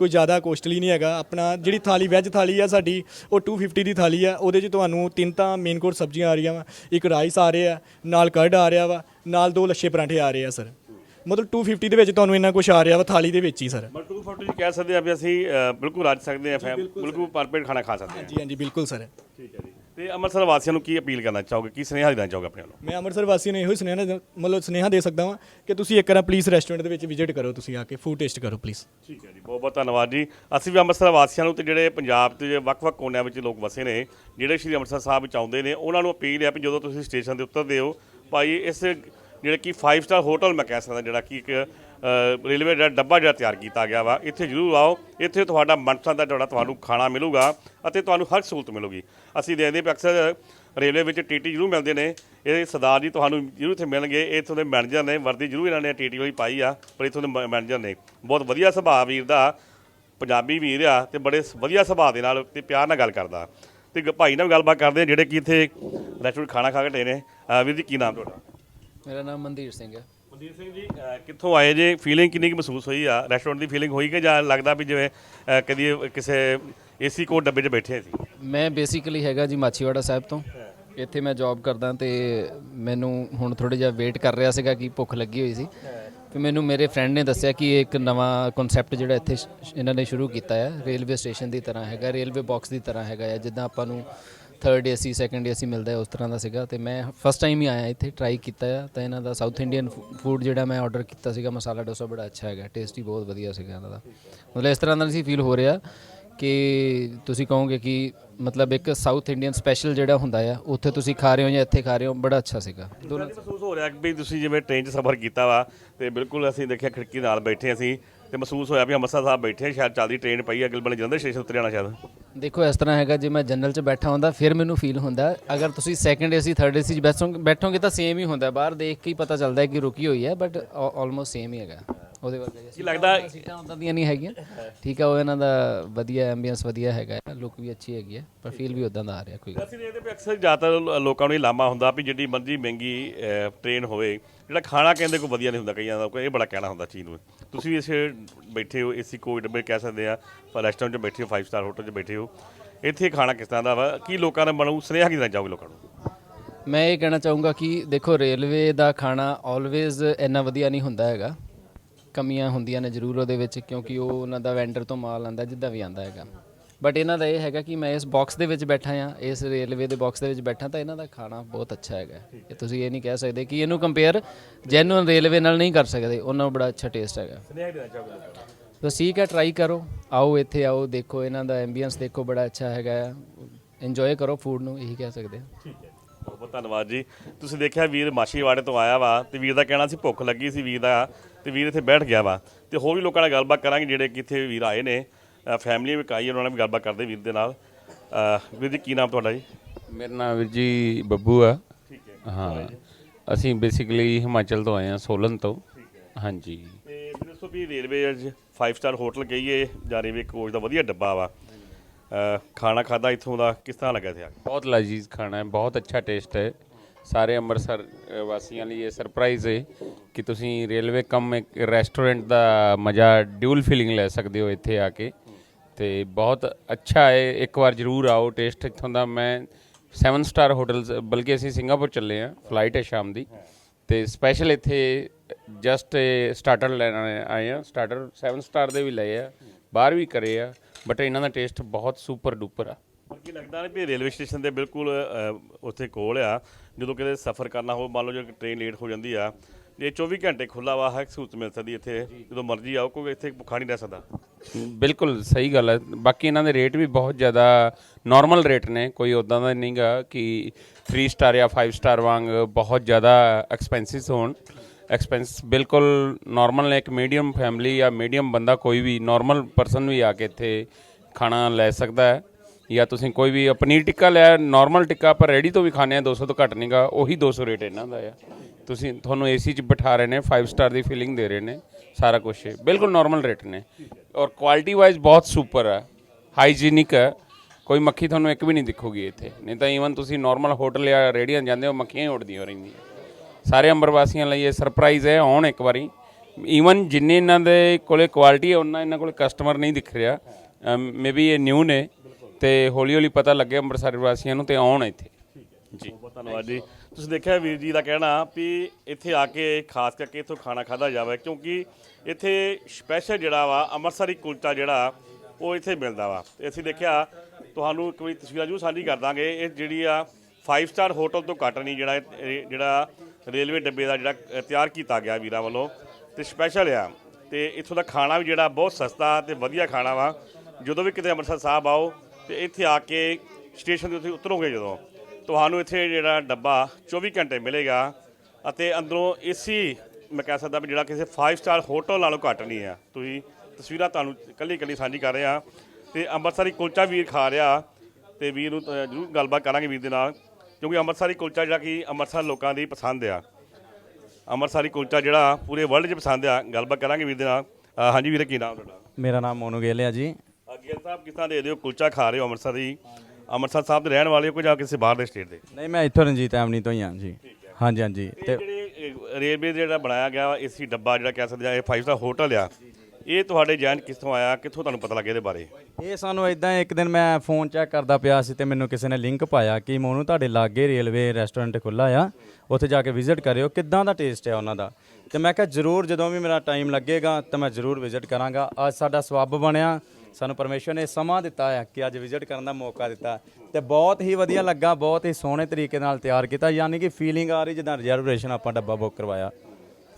ਕੋਈ ਜ਼ਿਆਦਾ ਕੋਸਟਲੀ ਨਹੀਂ ਹੈਗਾ। ਆਪਣਾ ਜਿਹੜੀ ਥਾਲੀ ਵੈਜ ਥਾਲੀ ਆ ਸਾਡੀ ਉਹ 250 ਦੀ ਥਾਲੀ ਆ। ਉਹਦੇ 'ਚ ਤੁਹਾਨੂੰ ਤਿੰਨ ਤਾਂ ਮੇਨ ਕੋਰਸ ਸਬਜ਼ੀਆਂ ਆ ਰਹੀਆਂ ਵਾ। ਇੱਕ ਰਾਈਸ ਆ ਰਿਹਾ ਨਾਲ ਕਰਡ ਆ ਰਿਹਾ ਵਾ ਨਾਲ ਦੋ ਲੱਛੇ ਪਰਾਂਠੇ ਆ ਰਹੇ ਆ ਸਰ ਮਤਲਬ 250 ਦੇ ਵਿੱਚ ਤੁਹਾਨੂੰ ਇੰਨਾ ਕੁਝ ਆ ਰਿਹਾ ਵਾ ਥਾਲੀ ਦੇ ਵਿੱਚ ਹੀ ਸਰ ਬਟ 240 ਜੀ ਕਹਿ ਸਕਦੇ ਆ ਵੀ ਅਸੀਂ ਅ, ਬਿਲਕੁਲ ਰੱਜ ਸਕਦੇ ਆ ਫੈਮ ਬਿਲਕੁਲ ਭਰਪੇਟ ਖਾਣਾ ਖਾ ਸਕਦੇ ਆ। ਜੀ ਹਾਂਜੀ ਬਿਲਕੁਲ ਸਰ ਠੀਕ ਹੈ ਜੀ। ਤੇ ਅੰਮ੍ਰਿਤਸਰ ਵਾਸੀਆਂ ਨੂੰ ਕੀ ਅਪੀਲ ਕਰਨਾ ਚਾਹੋਗੇ? ਕੀ ਸੁਨੇਹਾ ਦੇਣਾ ਚਾਹੋਗੇ ਆਪਣੇ ਵੱਲੋਂ? ਮੈਂ ਅੰਮ੍ਰਿਤਸਰ ਵਾਸੀਆਂ ਨੂੰ ਇਹੋ ਹੀ ਸੁਨੇਹਾ ਦੇ- ਮਤਲਬ ਸੁਨੇਹਾ ਦੇ ਸਕਦਾ ਹਾਂ ਕਿ ਤੁਸੀਂ ਇੱਕ ਵਾਰ ਪਲੀਜ਼ ਰੈਸਟੋਰੈਂਟ ਦੇ ਵਿੱਚ ਵਿਜ਼ਿਟ ਕਰੋ ਤੁਸੀਂ ਆ ਕੇ ਫੂਡ ਟੇਸਟ ਕਰੋ ਪਲੀਜ਼ ਠੀਕ ਹੈ ਜੀ ਬਹੁਤ ਬਹੁਤ ਧੰਨਵਾਦ ਜੀ। ਅਸੀਂ ਵੀ ਅੰਮ੍ਰਿਤਸਰ ਵਾਸੀਆਂ ਨੂੰ ਤੇ ਜਿਹੜੇ ਪੰਜਾਬ ਦੇ ਵੱਖ-ਵੱਖ ਕੋਨਿਆਂ ਵਿੱਚ ਲੋਕ ਵਸੇ ਨੇ ਜਿਹੜੇ ਸ਼੍ਰੀ ਅੰਮ੍ਰਿਤਸਰ ਸਾਹਿਬ ਵਿੱਚ ਆਉਂਦੇ ਨੇ ਉਹਨਾਂ ਨੂੰ ਅਪੀਲ ਹੈ ਵੀ ਜਦੋਂ ਤੁਸੀਂ ਸਟੇਸ਼ਨ ਤੇ ਉਤਰਦੇ ਹੋ ਭਾਈ ਇਸ ਜਿਹੜੇ ਕਿ 5 ਸਟਾਰ ਹੋਟਲ ਮੈਂ ਕਹਿ ਸਕਦਾ ਜਿਹੜਾ ਕਿ ਇੱਕ ਰੇਲਵੇ ਦਾ ਡੱਬਾ ਜਿਹੜਾ ਤਿਆਰ ਕੀਤਾ ਗਿਆ ਵਾ, ਇੱਥੇ ਜ਼ਰੂਰ ਆਓ। ਇੱਥੇ ਤੁਹਾਡਾ ਮਨਪਸੰਦ ਦਾ ਜਿਹੜਾ ਤੁਹਾਨੂੰ ਖਾਣਾ ਮਿਲੂਗਾ ਅਤੇ ਤੁਹਾਨੂੰ ਹਰ ਸਹੂਲਤ ਮਿਲੂਗੀ। ਅਸੀਂ ਦੇਖਦੇ ਵੀ ਅਕਸਰ ਰੇਲਵੇ ਵਿੱਚ ਟੀਟੀ ਜ਼ਰੂਰ ਮਿਲਦੇ ਨੇ। ਇਹ ਸਰਦਾਰ ਜੀ ਤੁਹਾਨੂੰ ਜ਼ਰੂਰ ਇੱਥੇ ਮਿਲਣਗੇ। ਇਹ ਇੱਥੋਂ ਦੇ ਮੈਨੇਜਰ ਨੇ, ਵਰਦੀ ਜ਼ਰੂਰ ਇਹਨਾਂ ਨੇ ਟੀਟੀ ਵਾਲੀ ਪਾਈ ਆ, ਪਰ ਇੱਥੋਂ ਦੇ ਮ- ਮੈਨੇਜਰ ਨੇ। ਬਹੁਤ ਵਧੀਆ ਸੁਭਾਅ ਵੀਰ ਦਾ, ਪੰਜਾਬੀ ਵੀਰ ਆ ਤੇ ਬੜੇ ਵਧੀਆ ਸੁਭਾਅ ਦੇ ਨਾਲ ਤੇ ਪਿਆਰ ਨਾਲ ਗੱਲ ਕਰਦਾ। ਤੇ ਗ- ਭਾਈ ਨਾਲ ਵੀ ਗੱਲਬਾਤ ਕਰਦੇ ਆ, ਜਿਹੜੇ ਕਿ ਇੱਥੇ ਰੈਸਟੋਰੈਂਟ ਖਾਣਾ ਖਾ ਕੇ ਟੇ ਨੇ। ਵੀਰ ਜੀ, ਕੀ ਨਾਮ ਤੁਹਾਡਾ? ਮੇਰਾ ਨਾਮ ਮਨਦੀਪ ਸਿੰਘ ਹੈ। ਮਨਦੀਪ ਸਿੰਘ ਜੀ ਅਹ ਕਿੱਥੋਂ ਆਏ ਜੇ? ਫੀਲਿੰਗ ਕਿੰਨੀ ਕੁ ਮਹਿਸੂਸ ਹੋਈ ਆ? ਰੈਸਟੋਰੈਂਟ ਦੀ ਫੀਲਿੰਗ ਹੋਈ ਕਿ ਜਾਂ ਲੱਗਦਾ ਵੀ ਜਿਵੇਂ ਅਹ ਕਦੀ ਕਿਸੇ ਏਸੀ ਕੋਟ ਡੱਬੇ 'ਚ ਬੈਠੇ ਸੀ? ਮੈਂ ਬੇਸਿਕਲੀ ਹੈਗਾ ਜੀ ਮਾਛੀਵਾੜਾ ਸਾਹਿਬ ਤੋਂ। ਇੱਥੇ ਮੈਂ ਜੌਬ ਕਰਦਾ ਤੇ ਮੈਨੂੰ ਹੁਣ ਥੋੜਾ ਜਿਹਾ ਵੇਟ ਕਰ ਰਿਹਾ ਸੀਗਾ ਕਿ ਭੁੱਖ ਲੱਗੀ ਹੋਈ ਸੀ। ਤੇ ਮੈਨੂੰ ਮੇਰੇ ਫਰੈਂਡ ਨੇ ਦੱਸਿਆ ਕਿ ਇਹ ਇੱਕ ਨਵਾਂ ਕਨਸੈਪਟ ਜਿਹੜਾ ਇੱਥੇ ਸ਼- ਇਹਨਾਂ ਨੇ ਸ਼ੁਰੂ ਕੀਤਾ ਹੈ ਰੇਲਵੇ ਸਟੇਸ਼ਨ ਦੀ ਤਰ੍ਹਾਂ ਹੈਗਾ ਰੇਲਵੇ ਬਾਕਸ ਦੀ ਤਰ੍ਹਾਂ ਹੈਗਾ ਹੈ ਜਿੱਦਾਂ ਆਪਾਂ ਨੂੰ ਥਰਡ ਏਸੀ ਸੈਕੰਡ ਏਸੀ ਮਿਲਦਾ ਹੈ, ਉਸ ਤਰ੍ਹਾਂ ਦਾ ਸੀਗਾ। ਤੇ ਮੈਂ ਫਸਟ ਟਾਈਮ ਹੀ ਆਇਆ ਇੱਥੇ ਟਰਾਈ ਕੀਤਾ ਆ। ਤਾਂ ਇਹਨਾਂ ਦਾ ਸਾਊਥ ਇੰਡੀਅਨ ਫੂਡ ਜਿਹੜਾ ਮੈਂ ਆਰਡਰ ਕੀਤਾ ਸੀਗਾ, ਮਸਾਲਾ ਡੋਸਾ ਬੜਾ ਅੱਛਾ ਹੈਗਾ ਟੇਸਟੀ ਬਹੁਤ ਵਧੀਆ ਸੀਗਾ ਇਹਨਾਂ ਦਾ। ਮਤਲਬ ਇਸ ਤਰ੍ਹਾਂ ਦਾ ਨਹੀਂ ਸੀ ਫੀਲ ਹੋ ਰਿਹਾ ਕਿ ਤੁਸੀਂ ਕਹੋਗੇ ਕਿ ਮਤਲਬ ਇੱਕ ਸਾਊਥ ਇੰਡੀਅਨ ਸਪੈਸ਼ਲ ਜਿਹੜਾ ਹੁੰਦਾ ਆ, ਉੱਥੇ ਤੁਸੀਂ ਖਾ ਰਹੇ ਹੋ ਜਾਂ ਇੱਥੇ ਖਾ ਰਹੇ ਹੋ, ਬੜਾ ਅੱਛਾ ਸੀਗਾ। ਦੋਨੋਂ ਮਹਿਸੂਸ ਹੋ ਰਿਹਾ ਕਿ ਵੀ ਤੁਸੀਂ ਜਿਵੇਂ ਟ੍ਰੇਨ 'ਚ ਸਫ਼ਰ ਕੀਤਾ ਵਾ, ਤੇ ਬਿਲਕੁਲ ਅਸੀਂ ਦੇਖਿਆ ਖਿੜਕੀ ਨਾਲ ਬੈਠੇ ਅਸੀਂ, ਤੇ ਮਹਿਸੂਸ ਹੋਇਆ ਵੀ ਅੰਮ੍ਰਿਤਸਰ ਸਾਹਿਬ ਬੈਠੇ ਸ਼ਾਇਦ ਚੱਲਦੀ ਟ੍ਰੇਨ ਪਈ ਹੈ ਅਗਲ ਬਣੇ ਜਲੰਧਰ ਸਟੇਸ਼ਨ ਉੱਤੇ ਸ਼ਾਇਦ। ਦੇਖੋ, ਇਸ ਤਰ੍ਹਾਂ ਹੈਗਾ, ਜੇ ਮੈਂ ਜਨਰਲ 'ਚ ਬੈਠਾ ਹੁੰਦਾ, ਫਿਰ ਮੈਨੂੰ ਫੀਲ ਹੁੰਦਾ। ਅਗਰ ਤੁਸੀਂ ਸੈਕੰਡ ਏਸੀ ਥਰਡ ਏਸੀ 'ਚ ਬੈਠੋਗੇ ਬੈਠੋਗੇ ਤਾਂ ਸੇਮ ਹੀ ਹੁੰਦਾ। ਬਾਹਰ ਦੇਖ ਕੇ ਹੀ ਪਤਾ ਚੱਲਦਾ ਹੈ ਕਿ ਰੁਕੀ ਹੋਈ ਹੈ ਬਟ ਆਲਮੋਸਟ ਸੇਮ ਹੀ ਹੈਗਾ। ਉਹਦੇ ਵਰਗਾ ਕੀ ਲੱਗਦਾ ਸੀਟਾਂ ਉਦਾਂ ਦੀਆਂ ਨਹੀਂ ਹੈਗੀਆਂ। ਠੀਕ ਆ ਉਹ ਇਹਨਾਂ ਦਾ ਵਧੀਆ ਐਂਬੀਐਂਸ ਵਧੀਆ ਹੈਗਾ ਲੁੱਕ ਵੀ ਅੱਛੀ ਹੈਗੀ ਹੈ ਪਰ ਫੀਲ ਵੀ ਉਦਾਂ ਦਾ ਆ ਰਿਹਾ ਕੋਈ ਅਸੀਂ ਇਹਦੇ ਵੀ ਅਕਸਰ ਜ਼ਿਆਦਾਤਰ ਲੋਕਾਂ ਨੂੰ ਇਹ ਲਾਮਾ ਹੁੰਦਾ ਵੀ ਜਿੱਡੀ ਮਰਜ਼ੀ ਮਹਿੰਗੀ ਟ੍ਰੇਨ ਹੋਵੇ ਜਿਹੜਾ ਖਾਣਾ ਕਹਿੰਦੇ ਕੋਈ ਵਧੀਆ ਨਹੀਂ ਹੁੰਦਾ ਕਈਆਂ ਦਾ ਇਹ ਬੜਾ ਕਹਿਣਾ ਹੁੰਦਾ ਚੀਜ਼ ਨੂੰ। ਤੁਸੀਂ ਵੀ ਇਸ ਬੈਠੇ ਹੋ ਏਸੀ ਕੋਈ ਡੱਬੇ ਕਹਿ ਸਕਦੇ ਆ ਪਰ ਰੈਸਟੋਰੈਂਟ 'ਚ ਬੈਠੇ ਹੋ 5 ਸਟਾਰ ਹੋਟਲ 'ਚ ਬੈਠੇ ਹੋ ਇੱਥੇ ਖਾਣਾ ਕਿਸ ਤਰ੍ਹਾਂ ਦਾ ਵਾ? ਕੀ ਲੋਕਾਂ ਨੇ ਬਣੂ ਸੁਨੇਹਾ ਕੀ ਦੇਣਾ ਚਾਹੋਗੇ ਲੋਕਾਂ ਨੂੰ? ਮੈਂ ਇਹ ਕਹਿਣਾ ਚਾਹੂੰਗਾ ਕਿ ਦੇਖੋ ਰੇਲਵੇ ਦਾ ਖਾਣਾ ਆਲਵੇਜ਼ ਇੰਨਾ ਵਧੀਆ ਨਹੀਂ ਹੁੰਦਾ ਹੈਗਾ। ਕਮੀਆਂ ਹੁੰਦੀਆਂ ਨੇ ਜ਼ਰੂਰ ਉਹਦੇ ਵਿੱਚ ਕਿਉਂਕਿ ਉਹ ਉਹਨਾਂ ਦਾ ਵੈਂਡਰ ਤੋਂ ਮਾਲ ਆਂਦਾ ਜਿੱਦਾਂ ਵੀ ਆਂਦਾ ਹੈਗਾ। ਬਟ ਇਹਨਾਂ ਦਾ ਇਹ ਹੈਗਾ ਕਿ ਮੈਂ ਇਸ ਬਾਕਸ ਦੇ ਵਿੱਚ ਬੈਠਾ ਆ ਇਸ ਰੇਲਵੇ ਦੇ ਬਾਕਸ ਦੇ ਵਿੱਚ ਬੈਠਾ ਤਾਂ ਇਹਨਾਂ ਦਾ ਖਾਣਾ ਬਹੁਤ ਅੱਛਾ ਹੈਗਾ। ਇਹ ਤੁਸੀਂ ਇਹ ਨਹੀਂ ਕਹਿ ਸਕਦੇ ਕਿ ਇਹਨੂੰ ਕੰਪੇਅਰ ਜੈਨੂਅਨ ਰੇਲਵੇ ਨਾਲ ਨਹੀਂ ਕਰ ਸਕਦੇ ਉਹਨਾਂ ਦਾ ਬੜਾ ਅੱਛਾ ਟੇਸਟ ਹੈਗਾ। ਤਾਂ? ਠੀਕ ਹੈ ਟਰਾਈ ਕਰੋ। ਆਓ ਇੱਥੇ ਆਓ ਦੇਖੋ ਇਹਨਾਂ ਦਾ ਐਂਬੀਐਂਸ ਦੇਖੋ ਬੜਾ ਅੱਛਾ ਹੈਗਾ। ਇੰਜੋਏ ਕਰੋ ਫੂਡ ਨੂੰ ਇਹੀ ਕਹਿ ਸਕਦੇ ਹਾਂ। ਠੀਕ ਹੈ। ਬਹੁਤ ਬਹੁਤ ਧੰਨਵਾਦ ਜੀ। ਤੁਸੀਂ ਦੇਖਿਆ ਵੀਰ ਮਾਛੀਵਾੜੇ ਤੋਂ ਆਇਆ ਵਾ ਤੇ ਵੀਰ ਦਾ ਕਹਿਣਾ ਸੀ ਭੁੱਖ ਲੱਗੀ ਸੀ ਵੀਰ ਦਾ ਤੇ ਵੀਰ ਇੱਥੇ ਬੈਠ ਗਿਆ ਵਾ ਤੇ ਹੋਰ ਵੀ ਲੋਕਾਂ ਨਾਲ ਗੱਲਬਾਤ ਕਰਾਂਗੇ ਜਿਹੜੇ ਕਿ ਇੱਥੇ ਵੀਰ ਆਏ ਨੇ ਫੈਮਿਲੀ ਵੀ ਕਾਈ ਉਹਨਾਂ ਨਾਲ ਵੀ ਗੱਲਬਾਤ ਕਰਦੇ ਵੀਰ ਦੇ ਨਾਲ। ਵੀਰ ਜੀ ਕੀ ਨਾਮ ਤੁਹਾਡਾ ਜੀ? ਮੇਰਾ ਨਾਮ ਵੀਰ ਜੀ ਬੱਬੂ ਆ। ਠੀਕ ਹੈ। ਹਾਂ। ਅਸੀਂ ਬੇਸਿਕਲੀ ਹਿਮਾਚਲ ਤੋਂ ਆਏ ਹਾਂ ਸੋਲਨ ਤੋਂ। ਹਾਂਜੀ। ਤੇ ਦੱਸੋ ਵੀ ਰੇਲਵੇ 5 ਸਟਾਰ ਹੋਟਲ ਕਹੀਏ ਜਾਂ ਰੇਲਵੇ ਕੋਚ ਦਾ ਵਧੀਆ ਡੱਬਾ ਵਾ। ਖਾਣਾ ਖਾਦਾ ਇੱਥੋਂ ਦਾ ਕਿਸ ਤਰ੍ਹਾਂ ਲੱਗਾ ਆ ਕੇ? ਬਹੁਤ ਲਜ਼ੀਜ਼ ਖਾਣਾ ਹੈ ਬਹੁਤ ਅੱਛਾ ਟੇਸਟ ਹੈ। ਸਾਰੇ ਅੰਮ੍ਰਿਤਸਰ ਅ, ਵਾਸੀਆਂ ਲਈ ਇਹ ਸਰਪ੍ਰਾਈਜ਼ ਹੈ ਕਿ ਤੁਸੀਂ ਰੇਲਵੇ ਕਮ ਇੱਕ ਰੈਸਟੋਰੈਂਟ ਦਾ ਮਜ਼ਾ ਡਿਊਲ ਫੀਲਿੰਗ ਲੈ ਸਕਦੇ ਹੋ ਇੱਥੇ ਆ ਕੇ। ਤੇ ਬਹੁਤ ਅੱਛਾ ਹੈ ਇੱਕ ਵਾਰ ਜ਼ਰੂਰ ਆਓ ਟੇਸਟ ਇੱਥੋਂ ਦਾ ਮੈਂ 7 ਸਟਾਰ ਹੋਟਲਸ ਬਲਕਿ ਅਸੀਂ ਸਿੰਗਾਪੁਰ ਚੱਲੇ ਆ ਫਲਾਈਟ ਹੈ ਸ਼ਾਮ ਦੀ। ਤੇ ਸਪੈਸ਼ਲ ਇੱਥੇ ਜਸਟ ਸਟਾਰਟਰ ਲੈਣ ਆਏ- ਆਏ ਆ ਸਟਾਰਟਰ 7 ਸਟਾਰ ਦੇ ਵੀ ਲਏ ਆ ਬਾਹਰ ਵੀ ਕਰੇ ਆ ਬਟ ਇਹਨਾਂ ਦਾ ਟੇਸਟ ਬਹੁਤ ਸੁਪਰ ਡੂਪਰ ਆ। ਬਾਕੀ ਲੱਗਦਾ ਨਹੀਂ ਵੀ ਰੇਲਵੇ ਸਟੇਸ਼ਨ ਦੇ ਬਿਲਕੁਲ ਉੱਥੇ ਕੋਲ ਆ। ਜਦੋਂ ਕਿਤੇ ਸਫ਼ਰ ਕਰਨਾ ਹੋਵੇ, ਮੰਨ ਲਓ ਜੇ ਟ੍ਰੇਨ ਲੇਟ ਹੋ ਜਾਂਦੀ ਆ ਇਹ 24 ਘੰਟੇ ਖੁੱਲਾ ਵਾ, ਹਰ ਸਹੂਲਤ ਮਿਲ ਸਕਦੀ ਇੱਥੇ, ਜਦੋਂ ਮਰਜ਼ੀ ਆਓ ਕੋਈ ਇੱਥੇ ਭੁੱਖਾ ਨਹੀਂ ਰਹਿ ਸਕਦਾ। ਬਿਲਕੁਲ ਸਹੀ ਗੱਲ ਹੈ ਬਾਕੀ ਇਹਨਾਂ ਦੇ ਰੇਟ ਵੀ ਬਹੁਤ ਜ਼ਿਆਦਾ ਨਾਰਮਲ ਰੇਟ ਨੇ। ਕੋਈ ਉਦਾਂ ਦਾ ਨਹੀਂਗਾ ਕਿ 3 ਸਟਾਰ ਜਾਂ 5 ਸਟਾਰ ਵਾਂਗ ਬਹੁਤ ਜ਼ਿਆਦਾ ਐਕਸਪੈਂਸਿਸ ਹੋਣ। ਐਕਸਪੈਂਸ ਬਿਲਕੁਲ ਨਾਰਮਲ ਨੇ। ਇੱਕ ਮੀਡੀਅਮ ਫੈਮਿਲੀ ਜਾਂ ਮੀਡੀਅਮ ਬੰਦਾ ਕੋਈ ਵੀ ਨਾਰਮਲ ਪਰਸਨ ਵੀ ਆ ਕੇ ਇੱਥੇ ਖਾਣਾ ਲੈ ਸਕਦਾ ਹੈ। ਜਾਂ ਤੁਸੀਂ ਕੋਈ ਵੀ ਪਨੀਰ ਟਿੱਕਾ ਲਿਆ ਨਾਰਮਲ ਟਿੱਕਾ ਪਰ ਰੈਡੀ ਤੋਂ ਵੀ ਖਾਣੇ ਆ 200 ਤੋਂ ਘੱਟ ਨਹੀਂਗਾ ਉਹੀ 200 ਰੇਟ ਇਹਨਾਂ ਦਾ ਆ। ਤੁਸੀਂ ਤੁਹਾਨੂੰ ਏਸੀ 'ਚ ਬਿਠਾ ਰਹੇ ਨੇ 5 ਸਟਾਰ ਦੀ ਫੀਲਿੰਗ ਦੇ ਰਹੇ ਨੇ, ਸਾਰਾ ਕੁਝ ਬਿਲਕੁਲ ਨਾਰਮਲ ਰੇਟ ਨੇ। ਔਰ ਕੁਆਲਿਟੀ ਵਾਈਜ਼ ਬਹੁਤ ਸੁਪਰ ਆ ਹਾਈਜੀਨਿਕ ਹੈ ਕੋਈ ਮੱਖੀ ਤੁਹਾਨੂੰ ਇੱਕ ਵੀ ਨਹੀਂ ਦਿਖੂਗੀ ਇੱਥੇ। ਨਹੀਂ ਤਾਂ ਈਵਨ ਤੁਸੀਂ ਨਾਰਮਲ ਹੋਟਲ ਜਾਂ ਰੇੜੀਆਂ ਜਾਂਦੇ ਹੋ, ਮੱਖੀਆਂ ਹੀ ਉੱਡਦੀਆਂ ਰਹਿੰਦੀਆਂ। ਸਾਰੇ ਅੰਬਰ ਵਾਸੀਆਂ ਲਈ ਇਹ ਸਰਪ੍ਰਾਈਜ਼ ਹੈ, ਆਉਣ ਇੱਕ ਵਾਰੀ। ਈਵਨ ਜਿੰਨੇ ਇਹਨਾਂ ਦੇ ਕੋਲੇ ਕੁਆਲਿਟੀ ਹੈ ਉਹਨਾਂ ਇਹਨਾਂ ਕੋਲ ਕਸਟਮਰ ਨਹੀਂ ਦਿਖ ਰਿਹਾ। ਮੇਬੀ ਇਹ ਨਿਊ ਨੇ। ਤੇ ਹੌਲੀ ਹੌਲੀ ਪਤਾ ਲੱਗੇ ਅੰਮ੍ਰਿਤਸਰ ਵਾਸੀਆਂ ਨੂੰ ਤੇ ਆਉਣ ਇੱਥੇ। ਜੀ। ਬਹੁਤ ਧੰਨਵਾਦ ਜੀ। ਤੁਸੀਂ ਦੇਖਿਆ ਵੀਰ ਜੀ ਦਾ ਕਹਿਣਾ ਵੀ ਇੱਥੇ ਆ ਕੇ ਖਾਸ ਕਰਕੇ ਇੱਥੋਂ ਖਾਣਾ ਖਾਦਾ ਜਾਵੇ ਕਿਉਂਕਿ ਇੱਥੇ ਸਪੈਸ਼ਲ ਜਿਹੜਾ ਵਾ ਅੰਮ੍ਰਿਤਸਰੀ ਕੁਲਚਾ ਜਿਹੜਾ ਉਹ ਇੱਥੇ ਮਿਲਦਾ ਵਾ। ਤੇ ਅਸੀਂ ਦੇਖਿਆ ਤੁਹਾਨੂੰ ਇੱਕ ਵਾਰੀ ਤਸਵੀਰਾਂ ਜੂ ਸਾਂਝੀ ਕਰ ਦਾਂਗੇ ਇਹ ਜਿਹੜੀ ਆ 5 ਸਟਾਰ ਹੋਟਲ ਤੋਂ ਘੱਟ ਨਹੀਂ ਜਿਹੜਾ ਇਹ ਜਿਹੜਾ ਰੇਲਵੇ ਡੱਬੇ ਦਾ ਜਿਹੜਾ ਅ, ਤਿਆਰ ਕੀਤਾ ਗਿਆ ਵੀਰਾਂ ਵੱਲੋਂ। ਤੇ ਸਪੈਸ਼ਲ ਆ। ਤੇ ਇੱਥੋਂ ਦਾ ਖਾਣਾ ਵੀ ਜਿਹੜਾ ਬਹੁਤ ਸਸਤਾ ਤੇ ਵਧੀਆ ਖਾਣਾ ਵਾ। ਜਦੋਂ ਵੀ ਕਿਤੇ ਅੰਮ੍ਰਿਤਸਰ ਸਾਹਿਬ ਆਓ ਤੇ ਇੱਥੇ ਆ ਕੇ ਸਟੇਸ਼ਨ ਦੇ ਉੱਤੇ ਉਤਰੋਗੇ ਜਦੋਂ, ਤੁਹਾਨੂੰ ਇੱਥੇ ਜਿਹੜਾ ਡੱਬਾ 24 ਘੰਟੇ ਮਿਲੇਗਾ ਅਤੇ ਅੰਦਰੋਂ ਏਸੀ, ਮੈਂ ਕਹਿ ਸਕਦਾ ਵੀ ਜਿਹੜਾ ਕਿਸੇ 5 ਸਟਾਰ ਹੋਟਲ ਨਾਲੋਂ ਘੱਟ ਨਹੀਂ ਆ। ਤੁਸੀਂ ਤਸਵੀਰਾਂ ਤੁਹਾਨੂੰ ਇਕੱਲੀ ਇਕੱਲੀ ਸਾਂਝੀ ਕਰ ਰਹੇ ਆ ਤੇ ਅੰਮ੍ਰਿਤਸਰੀ ਕੁਲਚਾ ਵੀਰ ਖਾ ਰਿਹਾ ਤੇ ਵੀਰ ਨੂੰ ਜ਼ਰੂਰ ਗੱਲਬਾਤ ਕਰਾਂਗੇ ਵੀਰ ਦੇ ਨਾਲ, ਕਿਉਂਕਿ ਅੰਮ੍ਰਿਤਸਰੀ ਕੁਲਚਾ ਜਿਹੜਾ ਕਿ ਅੰਮ੍ਰਿਤਸਰ ਲੋਕਾਂ ਦੀ ਪਸੰਦ ਆ। ਅੰਮ੍ਰਿਤਸਰੀ ਕੁਲਚਾ ਜਿਹੜਾ ਪੂਰੇ ਵਰਲਡ 'ਚ ਪਸੰਦ ਆ, ਗੱਲਬਾਤ ਕਰਾਂਗੇ ਵੀਰ ਦੇ ਨਾਲ। ਹਾਂਜੀ ਵੀਰ, ਕੀ ਨਾਮ ਤੁਹਾਡਾ? ਮੇਰਾ ਨਾਮ ਮੋਨੂ ਗਿੱਲ ਆ ਜੀ। ਸਾਹਿਬ ਕਿਸ ਦੇ ਦਿਓ ਕੁਲਚਾ ਖਾ ਰਹੇ ਹੋ ਅੰਮ੍ਰਿਤਸਰ ਦੀ? ਅੰਮ੍ਰਿਤਸਰ ਸਾਹਿਬ ਦੇ ਰਹਿਣ ਵਾਲੇ ਹੋ ਕੋਈ ਜਾਂ ਕਿਸੇ ਬਾਹਰ ਦੇ ਸਟੇਟ ਦੇ? ਨਹੀਂ ਮੈਂ ਇੱਥੋਂ ਰਣਜੀਤ ਐਵਨੀ ਤੋਂ ਹੀ ਹਾਂ ਜੀ। ਹਾਂਜੀ ਹਾਂਜੀ। ਤੇ ਤੇ ਜਿਹੜੇ ਰੇਲਵੇ ਜਿਹੜਾ ਬਣਾਇਆ ਗਿਆ ਏਸੀ ਡੱਬਾ ਜਿਹੜਾ ਕਹਿ ਸਕਦੇ ਆ ਇਹ 5 ਸਟਾਰ ਹੋਟਲ ਆ। ਇਹ ਤੁਹਾਡੇ ਜੈਨ ਕਿੱਥੋਂ ਆਇਆ? ਕਿੱਥੋਂ ਤੁਹਾਨੂੰ ਪਤਾ ਲੱਗਿਆ ਇਹਦੇ ਬਾਰੇ? ਇਹ ਸਾਨੂੰ ਇਦਾਂ ਇੱਕ ਦਿਨ ਮੈਂ ਫੋਨ ਚੈੱਕ ਕਰਦਾ ਪਿਆ ਸੀ ਤੇ ਮੈਨੂੰ ਕਿਸੇ ਨੇ ਲਿੰਕ ਪਾਇਆ ਕਿ ਮੋਨੂ ਤੁਹਾਡੇ ਲਾਗੇ ਰੇਲਵੇ ਰੈਸਟੋਰੈਂਟ ਖੁੱਲਾ ਆ। ਉੱਥੇ ਜਾ ਕੇ ਵਿਜ਼ਿਟ ਕਰਿਓ। ਕਿੱਦਾਂ ਦਾ ਟੇਸਟ ਹੈ ਉਹਨਾਂ ਦਾ? ਤੇ ਮੈਂ ਕਿਹਾ ਜ਼ਰੂਰ ਜਦੋਂ ਵੀ ਮੇਰਾ ਟਾਈਮ ਲੱਗੇਗਾ ਤਾਂ ਮੈਂ ਜ਼ਰੂਰ ਵਿਜ਼ਿਟ ਕਰਾਂਗਾ। ਅੱਜ ਸਾਡਾ ਸਵੱਬ ਬਣਿਆ। ਸਾਨੂੰ ਪਰਮੇਸ਼ਵਰ ਨੇ ਸਮਾਂ ਦਿੱਤਾ ਹੈ ਕਿ ਅੱਜ ਵਿਜ਼ਿਟ ਕਰਨ ਦਾ ਮੌਕਾ ਦਿੱਤਾ ਤੇ ਬਹੁਤ ਹੀ ਵਧੀਆ ਲੱਗਾ, ਬਹੁਤ ਹੀ ਸੋਹਣੇ ਤਰੀਕੇ ਨਾਲ ਤਿਆਰ ਕੀਤਾ, ਯਾਨੀ ਕਿ ਫੀਲਿੰਗ ਆ ਰਹੀ ਜਿੱਦਾਂ ਰਿਜ਼ਰਵੇਸ਼ਨ ਆਪਾਂ ਡੱਬਾ ਬੁੱਕ ਕਰਵਾਇਆ।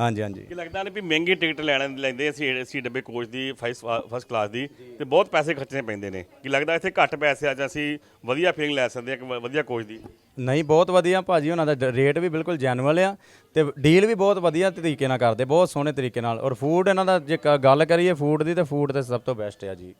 ਹਾਂਜੀ ਹਾਂਜੀ। ਕੀ ਲੱਗਦਾ ਨੇ ਵੀ ਮਹਿੰਗੀ ਟਿਕਟ ਲੈਣ ਲੈਂਦੇ ਅਸੀਂ ਏਸੀ ਡੱਬੇ ਕੋਚ ਦੀ ਫਸਟ ਕਲਾਸ ਦੀ ਤੇ ਬਹੁਤ ਪੈਸੇ ਖਰਚਣੇ ਪੈਂਦੇ ਨੇ। ਕੀ ਲੱਗਦਾ ਇੱਥੇ ਘੱਟ ਪੈਸੇ ਆ ਜਾਂ ਅਸੀਂ ਵਧੀਆ ਫੀਲਿੰਗ ਲੈ ਸਕਦੇ ਹਾਂ ਇੱਕ ਵਧੀਆ ਕੋਚ ਦੀ? ਨਹੀਂ ਬਹੁਤ ਵਧੀਆ ਭਾਜੀ ਉਹਨਾਂ ਦਾ ਰੇਟ ਵੀ ਬਿਲਕੁਲ ਜੈਨੂਅਲ ਆ ਤੇ ਡੀਲ ਵੀ ਬਹੁਤ ਵਧੀਆ ਤਰੀਕੇ ਨਾਲ ਕਰਦੇ ਬਹੁਤ ਸੋਹਣੇ ਤਰੀਕੇ ਨਾਲ। ਔਰ ਫੂਡ ਇਹਨਾਂ ਦਾ ਜੇ ਕ- ਗੱਲ ਕਰੀਏ ਫੂਡ ਦੀ ਤੇ ਫੂਡ ਤੇ ਸਭ ਤੋਂ ਬੈਸਟ ਆ ਜੀ।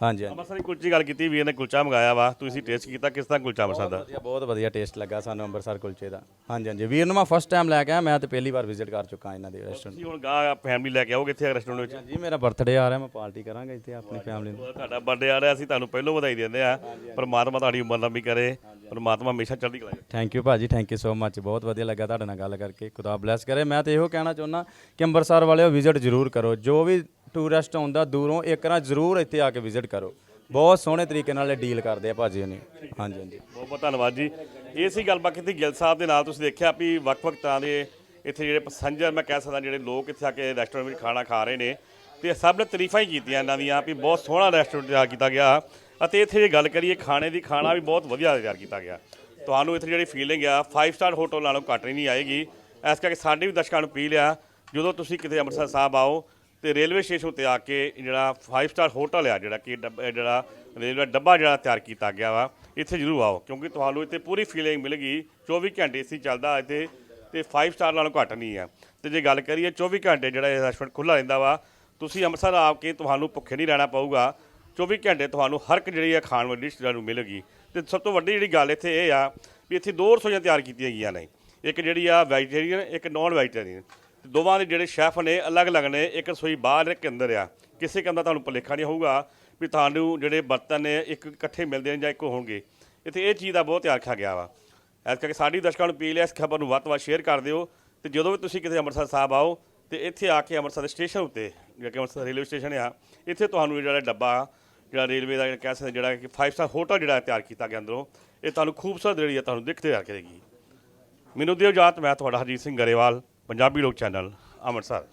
ਹਾਂਜੀ ਹਾਂਜੀ। ਅੰਮ੍ਰਿਤਸਰ ਕੁਲਚੇ ਦੀ ਗੱਲ ਕੀਤੀ ਵੀਰ ਨੇ ਕੁਲਚਾ ਮੰਗਾਇਆ ਵਾ। ਤੁਸੀਂ ਟੇਸਟ ਕੀਤਾ ਕਿਸ ਤਰ੍ਹਾਂ ਕੁਲਚਾ ਅੰਮ੍ਰਿਤਸਰ ਦਾ ਵਧੀਆ ਬਹੁਤ ਵਧੀਆ ਟੇਸਟ ਲੱਗਾ ਸਾਨੂੰ ਅੰਮ੍ਰਿਤਸਰ ਕੁਲਚੇ ਦਾ। ਹਾਂਜੀ ਹਾਂਜੀ। ਵੀਰ ਨੂੰ ਮੈਂ ਫਸਟ ਟਾਈਮ ਲੈ ਕੇ ਆਇਆ ਮੈਂ ਤੇ ਪਹਿਲੀ ਵਾਰ ਵਿਜ਼ਿਟ ਕਰ ਚੁੱਕਾ ਇਹਨਾਂ ਦੇ ਰੈਸਟੋਰੈਂਟ ਤੁਸੀਂ ਹੁਣ ਗਾਂ ਫੈਮਿਲੀ ਲੈ ਕੇ ਆਓਗੇ ਇੱਥੇ ਰੈਸਟੋਰੈਂਟ ਵਿੱਚ? ਜੀ ਮੇਰਾ ਬਰਥਡੇ ਆ ਰਿਹਾ ਮੈਂ ਪਾਰਟੀ ਕਰਾਂਗਾ ਇੱਥੇ ਆਪਣੀ ਫੈਮਿਲੀ ਨੂੰ। ਤੁਹਾਡਾ ਬਰਥਡੇ ਆ ਰਿਹਾ ਅਸੀਂ ਤੁਹਾਨੂੰ ਪਹਿਲੋਂ ਵਧਾਈ ਦਿੰਦੇ ਆ ਪਰਮਾਤਮਾ ਤੁਹਾਡੀ ਉਮਰ ਲੰਬੀ ਕਰੇ। ਪਰਮਾਤਮਾ ਹਮੇਸ਼ਾ ਚੜ੍ਹਦੀ ਕਲਾ ਥੈਂਕ ਯੂ ਭਾਜੀ ਥੈਂਕ ਯੂ ਸੋ ਮੱਚ ਬਹੁਤ ਵਧੀਆ ਲੱਗਾ ਤੁਹਾਡੇ ਨਾਲ ਗੱਲ ਕਰਕੇ। ਖੁਦਾ ਬਲੈਸ ਕਰੇ। ਮੈਂ ਤੇ ਇਹੋ ਕਹਿਣਾ ਚਾਹੁੰਦਾ ਕਿ ਅੰਮ੍ਰਿਤਸਰ ਵਾਲਿਓ ਵਿਜ਼ਿਟ ਜ਼ਰੂਰ ਕਰੋ। ਜੋ ਵੀ ਟੂਰਿਸਟ ਆਉਂਦਾ ਦੂਰੋਂ ਇੱਕ ਵਾਰ ਜ਼ਰੂਰ ਇੱਥੇ ਆ ਕੇ ਵਿਜ਼ਿਟ ਕਰੋ। ਬਹੁਤ ਸੋਹਣੇ ਤਰੀਕੇ ਨਾਲ ਡੀਲ ਕਰਦੇ ਆ ਭਾਜੀ ਉਹਨੇ ਹਾਂਜੀ ਹਾਂਜੀ। ਬਹੁਤ ਬਹੁਤ ਧੰਨਵਾਦ ਜੀ। ਇਹ ਸੀ ਗੱਲਬਾਤ ਕੀਤੀ ਗਿੱਲ ਸਾਹਿਬ ਦੇ ਨਾਲ। ਤੁਸੀਂ ਦੇਖਿਆ ਵੀ ਵੱਖ-ਵੱਖ ਤਰ੍ਹਾਂ ਦੇ ਇੱਥੇ ਜਿਹੜੇ ਪੈਸੰਜਰ ਮੈਂ ਕਹਿ ਸਕਦਾ ਜਿਹੜੇ ਲੋਕ ਇੱਥੇ ਆ ਕੇ ਰੈਸਟੋਰੈਂਟ ਵਿੱਚ ਖਾਣਾ ਖਾ ਰਹੇ ਨੇ। ਤੇ ਸਭ ਨੇ ਤਾਰੀਫਾਂ ਹੀ ਕੀਤੀਆਂ ਇਹਨਾਂ ਦੀਆਂ ਵੀ ਬਹੁਤ ਸੋਹਣਾ ਰੈਸਟੋਰੈਂਟ ਤਿਆਰ ਕੀਤਾ ਗਿਆ। ਅਤੇ ਇੱਥੇ ਜੇ ਗੱਲ ਕਰੀਏ ਖਾਣੇ ਦੀ, ਖਾਣਾ ਵੀ ਬਹੁਤ ਵਧੀਆ ਤਿਆਰ ਕੀਤਾ ਗਿਆ। ਤੁਹਾਨੂੰ ਇੱਥੇ ਜਿਹੜੀ ਫੀਲਿੰਗ ਆ 5 ਸਟਾਰ ਹੋਟਲ ਨਾਲੋਂ ਘੱਟ ਨਹੀਂ ਆਏਗੀ। ਇਸ ਕਰਕੇ ਸਾਡੇ ਵੀ ਦਰਸ਼ਕਾਂ ਨੂੰ ਅਪੀਲ ਆ, ਜਦੋਂ ਤੁਸੀਂ ਕਿਤੇ ਅੰਮ੍ਰਿਤਸਰ ਸਾਹਿਬ ਆਓ ਤੇ ਰੇਲਵੇ ਸਟੇਸ਼ਨ ਤੇ ਆ ਕੇ ਜਿਹੜਾ 5 ਸਟਾਰ ਹੋਟਲ ਆ, ਜਿਹੜਾ ਕਿ ਡੱਬ- ਜਿਹੜਾ ਰੇਲਵੇ ਡੱਬਾ ਜਿਹੜਾ ਤਿਆਰ ਕੀਤਾ ਗਿਆ ਵਾ, ਇੱਥੇ ਜ਼ਰੂਰ ਆਓ, ਕਿਉਂਕਿ ਤੁਹਾਨੂੰ ਇੱਥੇ ਪੂਰੀ ਫੀਲਿੰਗ ਮਿਲੇਗੀ। 24 ਘੰਟੇ ਸੀ ਚੱਲਦਾ ਇੱਥੇ ਤੇ 5 ਸਟਾਰ ਨਾਲੋਂ ਘੱਟ ਨਹੀਂ ਆ। ਤੇ ਜੇ ਗੱਲ ਕਰੀਏ 24 ਘੰਟੇ ਜਿਹੜਾ ਇਹ ਰੈਸਟੋਰੈਂਟ ਖੁੱਲਾ ਰਹਿੰਦਾ ਵਾ, ਤੁਸੀਂ ਅੰਮ੍ਰਿਤਸਰ ਆ ਕੇ ਤੁਹਾਨੂੰ ਭੁੱਖੇ ਨਹੀਂ ਰਹਿਣਾ ਪਊਗਾ। 24 ਘੰਟੇ ਤੁਹਾਨੂੰ ਹਰ ਇੱਕ ਜਿਹੜੀ ਆ ਖਾਣ ਵਾਲੀ ਡਿਸ਼ ਤੁਹਾਨੂੰ ਮਿਲੇਗੀ। ਤੇ ਸਭ ਤੋਂ ਵੱਡੀ ਜਿਹੜੀ ਗੱਲ ਇੱਥੇ ਇਹ ਆ ਵੀ ਇੱਥੇ ਦੋ ਰਸੋਈਆਂ ਤਿਆਰ ਕੀਤੀਆਂ ਗਈਆਂ ਨੇ। ਇੱਕ ਜਿਹੜੀ ਆ ਵੈਜੀਟੇਰੀਅਨ ਇੱਕ ਨਾਨ ਵੈਜੀਟੇਰੀਅਨ ਦੋਵਾਂ ਦੇ ਜਿਹੜੇ ਸ਼ੈਫ ਨੇ, ਅਲੱਗ-ਅਲੱਗ ਨੇ, ਇੱਕ ਰਸੋਈ ਬਾਹਰ ਇੱਕ ਅੰਦਰ ਆ। ਕਿਸੇ ਕੰਮ ਦਾ ਤੁਹਾਨੂੰ ਭੁਲੇਖਾ ਨਹੀਂ ਹੋਊਗਾ ਵੀ ਤੁਹਾਨੂੰ ਜਿਹੜੇ ਬਰਤਨ ਨੇ, ਇੱਕ ਇਕੱਠੇ ਮਿਲਦੇ ਨੇ ਜਾਂ ਇੱਕ ਹੋਣਗੇ। ਇੱਥੇ ਇਹ ਚੀਜ਼ ਦਾ ਬਹੁਤ ਧਿਆਨ ਰੱਖਿਆ ਗਿਆ ਵਾ। ਇਸ ਕਰਕੇ ਸਾਡੀ ਦਰਸ਼ਕਾਂ ਨੂੰ ਅਪੀਲ ਹੈ, ਇਸ ਖਬਰ ਨੂੰ ਵੱਧ ਤੋਂ ਵੱਧ ਸ਼ੇਅਰ ਕਰ ਦਿਓ। ਤੇ ਜਦੋਂ ਵੀ ਤੁਸੀਂ ਕਿਤੇ ਅੰਮ੍ਰਿਤਸਰ ਸਾਹਿਬ ਆਓ, ਤੇ ਇੱਥੇ ਆ ਕੇ ਅੰਮ੍ਰਿਤਸਰ ਦੇ ਸਟੇਸ਼ਨ ਉੱਤੇ ਜਿਹੜਾ ਕਿ ਅੰਮ੍ਰਿਤਸਰ ਰੇਲਵੇ ਸਟੇਸ਼ਨ ਆ, ਇੱਥੇ ਤੁਹਾਨੂੰ ਜਿਹੜਾ ਡੱਬਾ ਜਿਹੜਾ ਰੇਲਵੇ ਦਾ ਕਹਿ ਸਕਦੇ, ਜਿਹੜਾ ਕਿ 5 ਸਟਾਰ ਹੋਟਲ ਜਿਹੜਾ ਤਿਆਰ ਕੀਤਾ ਗਿਆ ਅੰਦਰੋਂ, ਇਹ ਤੁਹਾਨੂੰ ਖੂਬਸੂਰਤ ਜਿਹੜੀ ਆ ਤੁਹਾਨੂੰ ਦਿਖਦੇ ਆ ਕਰੇਗੀ। ਮੈਨੂੰ ਦਿਓ ਜਾਤ ਮੈਂ ਤੁਹਾਡਾ ਹਰਜੀਤ ਸਿੰਘ ਗਰੇਵਾਲ, ਪੰਜਾਬੀ ਲੋਕ ਚੈਨਲ, ਅੰਮ੍ਰਿਤਸਰ।